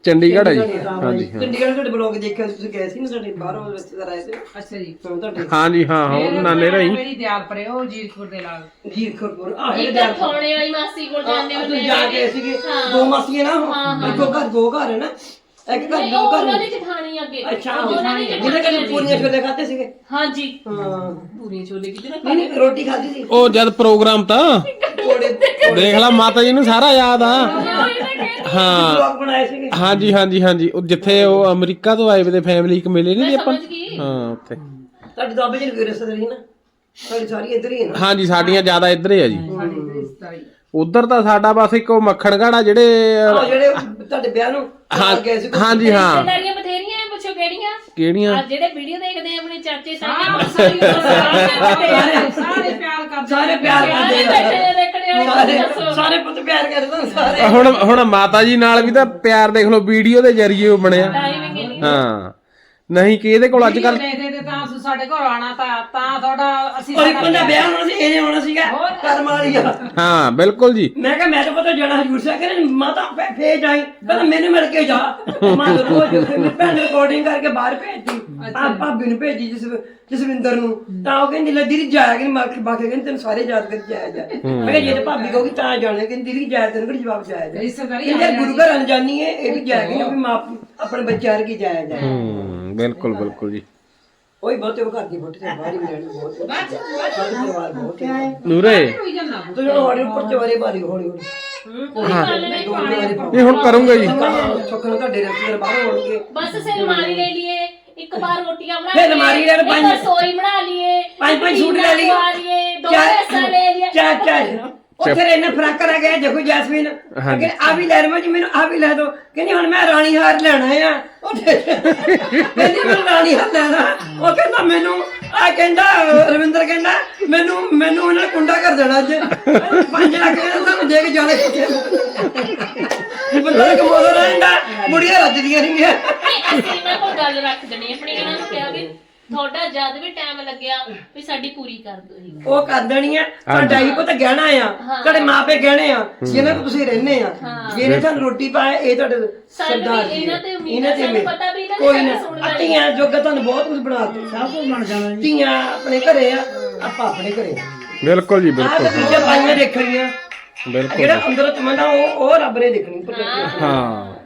Speaker 1: ਚੰਡੀਗੜ੍ਹ ਹੈ ਜੀ। ਹਾਂਜੀ ਹਾਂ।
Speaker 2: ਚੰਡੀਗੜ੍ਹ ਤੁਹਾਡੇ ਬਲੌਗ ਦੇਖਿਆ ਤੁਸੀਂ ਗਏ ਸੀ ਨਾ ਸਾਡੇ ਬਾਹਰੋਂ ਰਿਸ਼ਤੇਦਾਰ ਆਏ ਸੀ?
Speaker 4: ਅੱਛਾ ਜੀ।
Speaker 2: ਤੁਹਾਡੇ।
Speaker 1: ਹਾਂਜੀ ਹਾਂ ਹਾਂ ਉਹ ਨਾਨੇ ਰਹੀ।
Speaker 4: ਮੇਰੀ ਦਿਆਲ ਪਰੇ ਉਹ ਜੀਰਖਪੁਰ ਦੇ ਨਾਲ।
Speaker 2: ਜੀਰਖਪੁਰ ਆਹ
Speaker 3: ਇੱਕ ਤਾਂ ਥੋਣੇ ਵਾਲੀ ਮਾਸੀ ਕੋਲ ਜਾਂਦੇ
Speaker 2: ਤੁਸੀਂ
Speaker 3: ਹੁੰਦੇ
Speaker 2: ਜਾ ਕੇ ਸੀਗੇ। ਦੋ ਮਾਸੀਆਂ ਨਾ ਇੱਕੋ ਘਰ ਦੋ ਘਰ ਹੈ ਨਾ। ਇੱਕ ਘਰ
Speaker 3: ਨਹੀਂ,
Speaker 2: ਦੋ
Speaker 3: ਉਹ
Speaker 2: ਘਰ
Speaker 3: ਉਹਨਾਂ
Speaker 2: ਨੇ।
Speaker 3: ਦੀ ਜਠਾਣੀ ਅੱਗੇ।
Speaker 2: ਅੱਛਾ
Speaker 3: ਉਹਨਾਂ ਦੀ
Speaker 2: ਜਿਹਦੇ
Speaker 3: ਜਠਾਣੀ
Speaker 2: ਕੋਲ ਪੂਰੀਆਂ ਛੋਲੇ ਖਾਤੇ ਸੀਗੇ।
Speaker 3: ਹਾਂਜੀ।
Speaker 2: ਹਾਂ।
Speaker 3: ਪੂਰੀਆਂ ਛੋਲੇ ਕਿਤੇ ਨਾ
Speaker 2: ਨਹੀਂ ਨਹੀਂ ਰੋਟੀ ਖਾਧੀ ਸੀ।
Speaker 1: ਉਹ ਜਦ ਪ੍ਰੋਗਰਾਮ ਤਾਂ।
Speaker 2: ਕੋੜੇ
Speaker 1: ਦੇਖ ਲਾ ਮਾਤਾ ਜੀ ਨੂੰ ਸਾਰਾ ਯਾਦ ਆ। ਹਾਂ।
Speaker 2: ਬਲੌਗ ਬਣਾਏ ਸੀਗੇ।
Speaker 1: ਹਾਂਜੀ ਹਾਂਜੀ ਹਾਂਜੀ। ਉਹ ਜਿੱਥੇ ਉਹ ਅਮਰੀਕਾ ਤੋਂ ਆਏ ਵੇ ਫੈਮਿਲੀ ਇੱਕ ਮਿਲੇ ਨਹੀਂ ਜੀ ਆਪਾਂ।
Speaker 3: ਸਮਝ ਗਈ।
Speaker 1: ਹਾਂ ਉੱਥੇ।
Speaker 2: ਤੁਹਾਡੀ ਦਾਬੇ ਕੋਈ ਰਿਸ਼ਤੇਦਾਰ ਸੀ ਨਾ? ਸਾਡੀ ਸਾਰੀ ਇੱਧਰ ਹੀ ਹੈ ਨਾ?
Speaker 1: ਹਾਂਜੀ ਸਾਡੀਆਂ ਜ਼ਿਆਦਾ ਇੱਧਰ ਹੀ ਆ ਜੀ।
Speaker 4: ਸਾਡੀ ਰਿਸ਼ਤੇਦਾਰੀ
Speaker 1: ਉਧਰ ਤਾਂ ਸਾਡਾ ਬਸ ਇੱਕ ਉਹ ਮੱਖਣ ਘਾੜਾ ਜਿਹੜੇ
Speaker 2: ਆਹ ਜਿਹੜੇ ਤੁਹਾਡੇ ਵਿਆਹ ਨੂੰ
Speaker 1: ਹਾਂ
Speaker 2: ਗਏ ਸੀ
Speaker 1: ਹਾਂਜੀ ਹਾਂ।
Speaker 3: ਰਿਸ਼ਤੇਦਾਰੀਆਂ ਬਥੇਰੀਆਂ ਐ ਪੁੱਛੋ ਕਿਹੜੀਆਂ?
Speaker 1: ਕਿਹੜੀਆਂ?
Speaker 3: ਆ ਜਿਹੜੇ ਵੀਡੀਓ ਦੇਖਦੇ ਆ ਆਪਣੇ ਚਾਚੇ
Speaker 4: ਆਹ ਸਾਰੇ ਸਾਰੇ ਪਿਆਰ ਕਰਦੇ
Speaker 2: ਸਾਰੇ ਪਿਆਰ ਕਰਦੇ ਆ।
Speaker 3: ਬੈਠੇ ਨੇ ਦੇਖਣੇ ਵਾਲੇ
Speaker 2: ਸਾਰੇ
Speaker 3: ਦੱਸੋ।
Speaker 2: ਸਾਰੇ ਪੁੱਤ ਪਿਆਰ ਕਰਦੇ ਸਾਰੇ।
Speaker 1: ਹੁਣ ਹੁਣ ਮਾਤਾ ਜੀ ਨਾਲ ਵੀ ਤਾਂ ਪਿਆਰ ਦੇਖ ਲਓ ਵੀਡੀਓ ਦੇ ਜ਼ਰੀਏ ਉਹ ਬਣਿਆ।
Speaker 3: ਟਾਈਮਿੰਗ ਹੀ ਨਹੀਂ
Speaker 1: ਹਾਂ। ਨਹੀਂ ਕਿ ਇਹਦੇ ਕੋਲ ਅੱਜ ਕੱਲ
Speaker 4: ਦੇ ਦੇ ਦੇ ਤਾਂ ਤੁਸੀਂ ਸਾਡੇ ਘਰ ਆਣਾ ਤਾਂ ਤਾਂ ਤੁਹਾਡਾ ਅਸੀਂ
Speaker 2: ਕੋਈ ਬੰਦਾ ਵਿਆਹ ਹੋਣਾ ਸੀ ਇਹਨੇ ਹੋਣਾ ਸੀਗਾ। ਕਰਮ ਵਾਲੀ ਆ।
Speaker 1: ਹਾਂ ਬਿਲਕੁਲ ਜੀ।
Speaker 2: ਮੈਂ ਕਿਹਾ ਮੈਂ ਤਾਂ ਪਤਾ ਜਾਣਾ ਹਜੂਰ ਸਾਹਿਬ ਕਰੇ ਮਾਤਾ ਫੇ- ਫੇਰ ਜਾਈ ਕਹਿੰਦਾ ਮੈਨੂੰ ਮਿਲ ਕੇ ਜਾ। ਮੈਂ ਤਾਂ ਰੋਜ਼ ਫਿਰ ਮੇਰੀ ਭੈਣ ਰਿਕਾਰਡਿੰਗ ਕਰਕੇ ਬਾਹਰ ਭੇਜਤੀ। ਆ ਭਾਬੀ ਨੂੰ ਭੇਜੀ ਜਿਸ ਜਸਵਿੰਦਰ ਨੂੰ। ਤਾਂ ਉਹ ਕਹਿੰਦੀ ਲੈ ਦੀਦੀ ਜਾਇਆ ਕਿ ਮੈਂ ਬਾਕੀ ਕਹਿੰਦੀ ਤੈਨੂੰ ਸਾਰੇ ਯਾਦ ਕਰ ਜਾਇਆ ਜਾ। ਮੈਂ ਕਿਹਾ ਜੇ ਤੇ ਭਾਬੀ ਕਹੋਗੀ ਤਾਂ ਜਾਣਾ। ਕਹਿੰਦੀ ਦੀਦੀ ਜਾਇਆ ਤੈਨੂੰ ਕਿਹੜੀ ਜਵਾਬ ਜਾਇਆ ਜਾ?
Speaker 4: ਰਿਸ਼ਤੇਦਾਰੀ
Speaker 2: ਕਹਿੰਦੀ ਯਾਰ ਗੁਰੂ ਘਰ ਅਣਜਾਨੀ ਹੈ ਇਹ ਵੀ ਜਾਇਆ ਕਿ ਵੀ ਮਾਂ ਆਪਣੇ ਬੱਚਿਆਂ ਵਰਗੀ ਜਾਇਆ ਜਾ।
Speaker 1: ਹੂੰ ਬਿਲਕੁਲ ਬਿਲਕੁਲ ਜੀ।
Speaker 2: ਉਹੀ ਬਹੁਤੇ ਉਹ ਘਰ ਦੀ ਫੋਟੋ ਤੇ ਬਾਹਰ ਹੀ ਮਿਲਣੀ ਬਹੁਤ ਸਾਡੇ ਪਰਿਵਾਰ ਬਹੁਤ ਹੈ?
Speaker 1: ਨੂਰੇ।
Speaker 4: ਹੋਈ ਜਾਂਦਾ
Speaker 2: ਤੂੰ ਜਿਹੜਾ ਹੌਲੀ ਉੱਪਰ ਚਵਾਰੇ ਭਾਰੀ ਹੌਲੀ ਹੌਲੀ।
Speaker 3: ਨਹੀਂ
Speaker 1: ਹੁਣ ਕਰੂੰਗਾ ਜੀ।
Speaker 2: ਨਾਲ ਤੁਹਾਡੇ ਰਿਸ਼ਤੇਦਾਰ ਬਾਹਰ ਹੋਣਗੇ।
Speaker 3: ਬਸ ਸੇ ਅਲਮਾਰੀ ਲੈ ਲਈਏ ਇੱਕ ਬਾਰ ਰੋਟੀਆਂ ਬਣਾ
Speaker 2: ਫਿਰ ਅਲਮਾਰੀ ਲੈ ਲਓ, ਪੰਜ-
Speaker 3: ਰਸੋਈ ਬਣਾ ਲਈਏ
Speaker 2: ਪੰਜ ਪੰਜ ਸੂਟ ਲੈ
Speaker 3: ਲਈਏ। ਦੋ
Speaker 2: ਚਾਰ-
Speaker 3: ਲੈ ਲਈਏ।
Speaker 2: ਚਾਰ ਚਾਰ। ਉੱਥੇ ਇਹਨੇ ਫਰਾਕ ਆ ਗਿਆ ਦੇਖੋ ਜੈਸਮੀਨ।
Speaker 1: ਹਾਂਜੀ।
Speaker 2: ਕਹਿੰਦੀ ਆ ਵੀ ਲੈ ਰਮਾ ਜੀ ਮੈਨੂੰ ਆ ਵੀ ਲੈ ਦੋ ਕਹਿੰਦੀ ਹੁਣ ਮੈਂ ਰਾਣੀ ਹਾਰ ਲੈਣਾ ਆ। ਉੱਥੇ ਕਹਿੰਦੀ ਮੈਂ ਰਾਣੀ ਹਾਰ ਲੈਣਾ। ਉਹ ਕਹਿੰਦਾ ਮੈਨੂੰ ਆ ਕਹਿੰਦਾ ਰਵਿੰਦਰ ਕਹਿੰਦਾ ਮੈਨੂੰ ਮੈਨੂੰ ਉਹਨਾਂ ਨੇ ਕੁੰਡਾ ਕਰ ਦੇਣਾ ਅੱਜ। 5 ਲੱਖ ਕਹਿੰਦਾ ਤੁਹਾਨੂੰ ਦੇ ਕੇ ਜਾਣੇ ਬੰਦਾ ਕਮੋਦਾ ਰਹਿੰਦਾ ਮੁੜੀਆਂ ਰੱਜਦੀਆਂ ਨਹੀਂ ਗਿਆ।
Speaker 3: ਨਹੀਂ, ਅਸੀਂ ਇਹਨਾਂ ਕੋਲ ਗੱਲ ਰੱਖ ਦੇਣੀ ਆਪਣੀ ਇਹਨਾਂ ਨੂੰ ਕਿਹਾ ਵੀ ਤੁਹਾਡਾ ਜਦ ਵੀ ਟਾਈਮ ਲੱਗਿਆ ਵੀ ਸਾਡੀ ਪੂਰੀ ਕਰ ਦਿਓ ਇਹ
Speaker 2: ਉਹ ਕਰ ਦੇਣੀ ਆ। ਤੁਹਾਡਾ ਹੀ ਪੁੱਤ ਗਹਿਣਾ ਆ। ਤੁਹਾਡੇ ਮਾਪੇ ਗਹਿਣੇ ਆ। ਜਿਹਨਾਂ ਕੋਲ ਤੁਸੀਂ ਰਹਿੰਦੇ ਆ। ਜਿਹਨੇ ਤੁਹਾਨੂੰ ਰੋਟੀ ਪਾਏ ਇਹ ਤੁਹਾਡੇ ਸਰਦਾਰ ਜੀ
Speaker 3: ਇਹਨਾਂ। ਤੇ ਉਮੀਦ
Speaker 2: ਇਹਨਾਂ
Speaker 3: ਹੈ,
Speaker 2: ਤੇ
Speaker 3: ਸਾਨੂੰ। ਪਤਾ ਵੀ ਇਹਨਾਂ ਦੀ
Speaker 2: ਕੋਈ ਨਾ। ਧੀਆਂ ਜੋਗਾ ਤੁਹਾਨੂੰ ਬਹੁਤ ਕੁਝ ਬਣਾ ਦਿੱਤਾ।
Speaker 5: ਸਭ ਕੁਝ ਬਣ ਜਾਣਾ ਜੀ।
Speaker 2: ਧੀਆਂ ਆਪਣੇ ਘਰੇ ਆ ਆਪਾਂ ਆਪਣੇ ਘਰੇ ਆ।
Speaker 1: ਬਿਲਕੁਲ ਜੀ
Speaker 2: ਆਹ
Speaker 1: ਬਿਲਕੁਲ।
Speaker 2: ਤਾਂ ਦੂਜੇ ਪਾਈਆਂ ਦੇਖਣੀਆਂ।
Speaker 1: ਬਿਲਕੁਲ
Speaker 2: ਜਿਹੜਾ ਅੰਦਰੋਂ ਤਮੰਨਾ ਉਹ ਉਹ ਰੱਬ ਨੇ ਦੇਖਣੀ
Speaker 1: ਹਾਂ।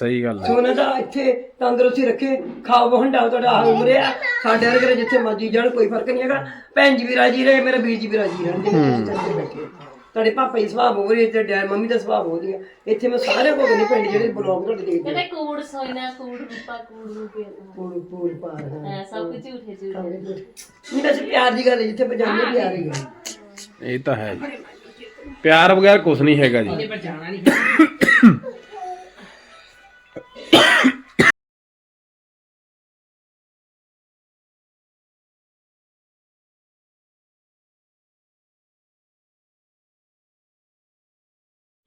Speaker 1: ਸਹੀ ਗੱਲ ਹੈ।
Speaker 2: ਸੋਨਾ ਦਾ ਇੱਥੇ ਤੰਦਰੁਸਤੀ ਰੱਖੇ ਖਾਓ ਵਹੰਡਾ ਤੁਹਾਡਾ ਆਹ ਉਮਰ ਆ ਸਾਡੇ ਵਰਗੇ ਜਿੱਥੇ ਮਰਜ਼ੀ ਜਾਣ ਕੋਈ ਫ਼ਰਕ ਨਹੀਂ ਹੈਗਾ। ਭੈਣ ਜੀ ਵੀ ਰਾਜੀ ਰਹੇ ਮੇਰੇ ਵੀਰ ਜੀ ਵੀ ਰਾਜੀ ਰਹਿਣ ਬੈਠੇ। ਤੁਹਾਡੇ ਪਾਪਾ ਦੀ ਸੁਭਾਅ ਹੋ ਰਹੀ ਤੇ ਡੈਡ ਮੰਮੀ ਦਾ ਸੁਭਾਅ ਹੋ ਰਹੀ ਇੱਥੇ ਮੈਂ ਸਾਰੇ ਕੋਲ ਨਹੀਂ ਪਿੰਡ ਜਿਹੜੇ ਬਲੌਗ ਤੁਹਾਡੇ ਦੇਖਦੇ
Speaker 3: ਕਹਿੰਦੇ ਕੂੜ ਸੋਇਨਾ ਕੂੜ ਰੂਪਾ ਕੂੜ ਰੂਪੇ।
Speaker 2: ਪੂਰ ਪੂਰ ਪਾਰ ਹਾਂ
Speaker 3: ਸਭ ਕੁਝ ਝੂਠੇ ਝੂਠੇ।
Speaker 2: ਨਹੀਂ ਵੈਸੇ ਪਿਆਰ ਦੀ ਗੱਲ ਹੈ ਜਿੱਥੇ ਪਜਾਮੇ ਪਿਆਰ ਹੀ ਹੈ।
Speaker 1: ਇਹ ਤਾਂ ਹੈ ਜੀ। ਪਿਆਰ ਬਗੈਰ ਕੁਝ ਨਹੀਂ ਹੈਗਾ ਜੀ।
Speaker 4: ਜਾਣਾ ਨਹੀਂ।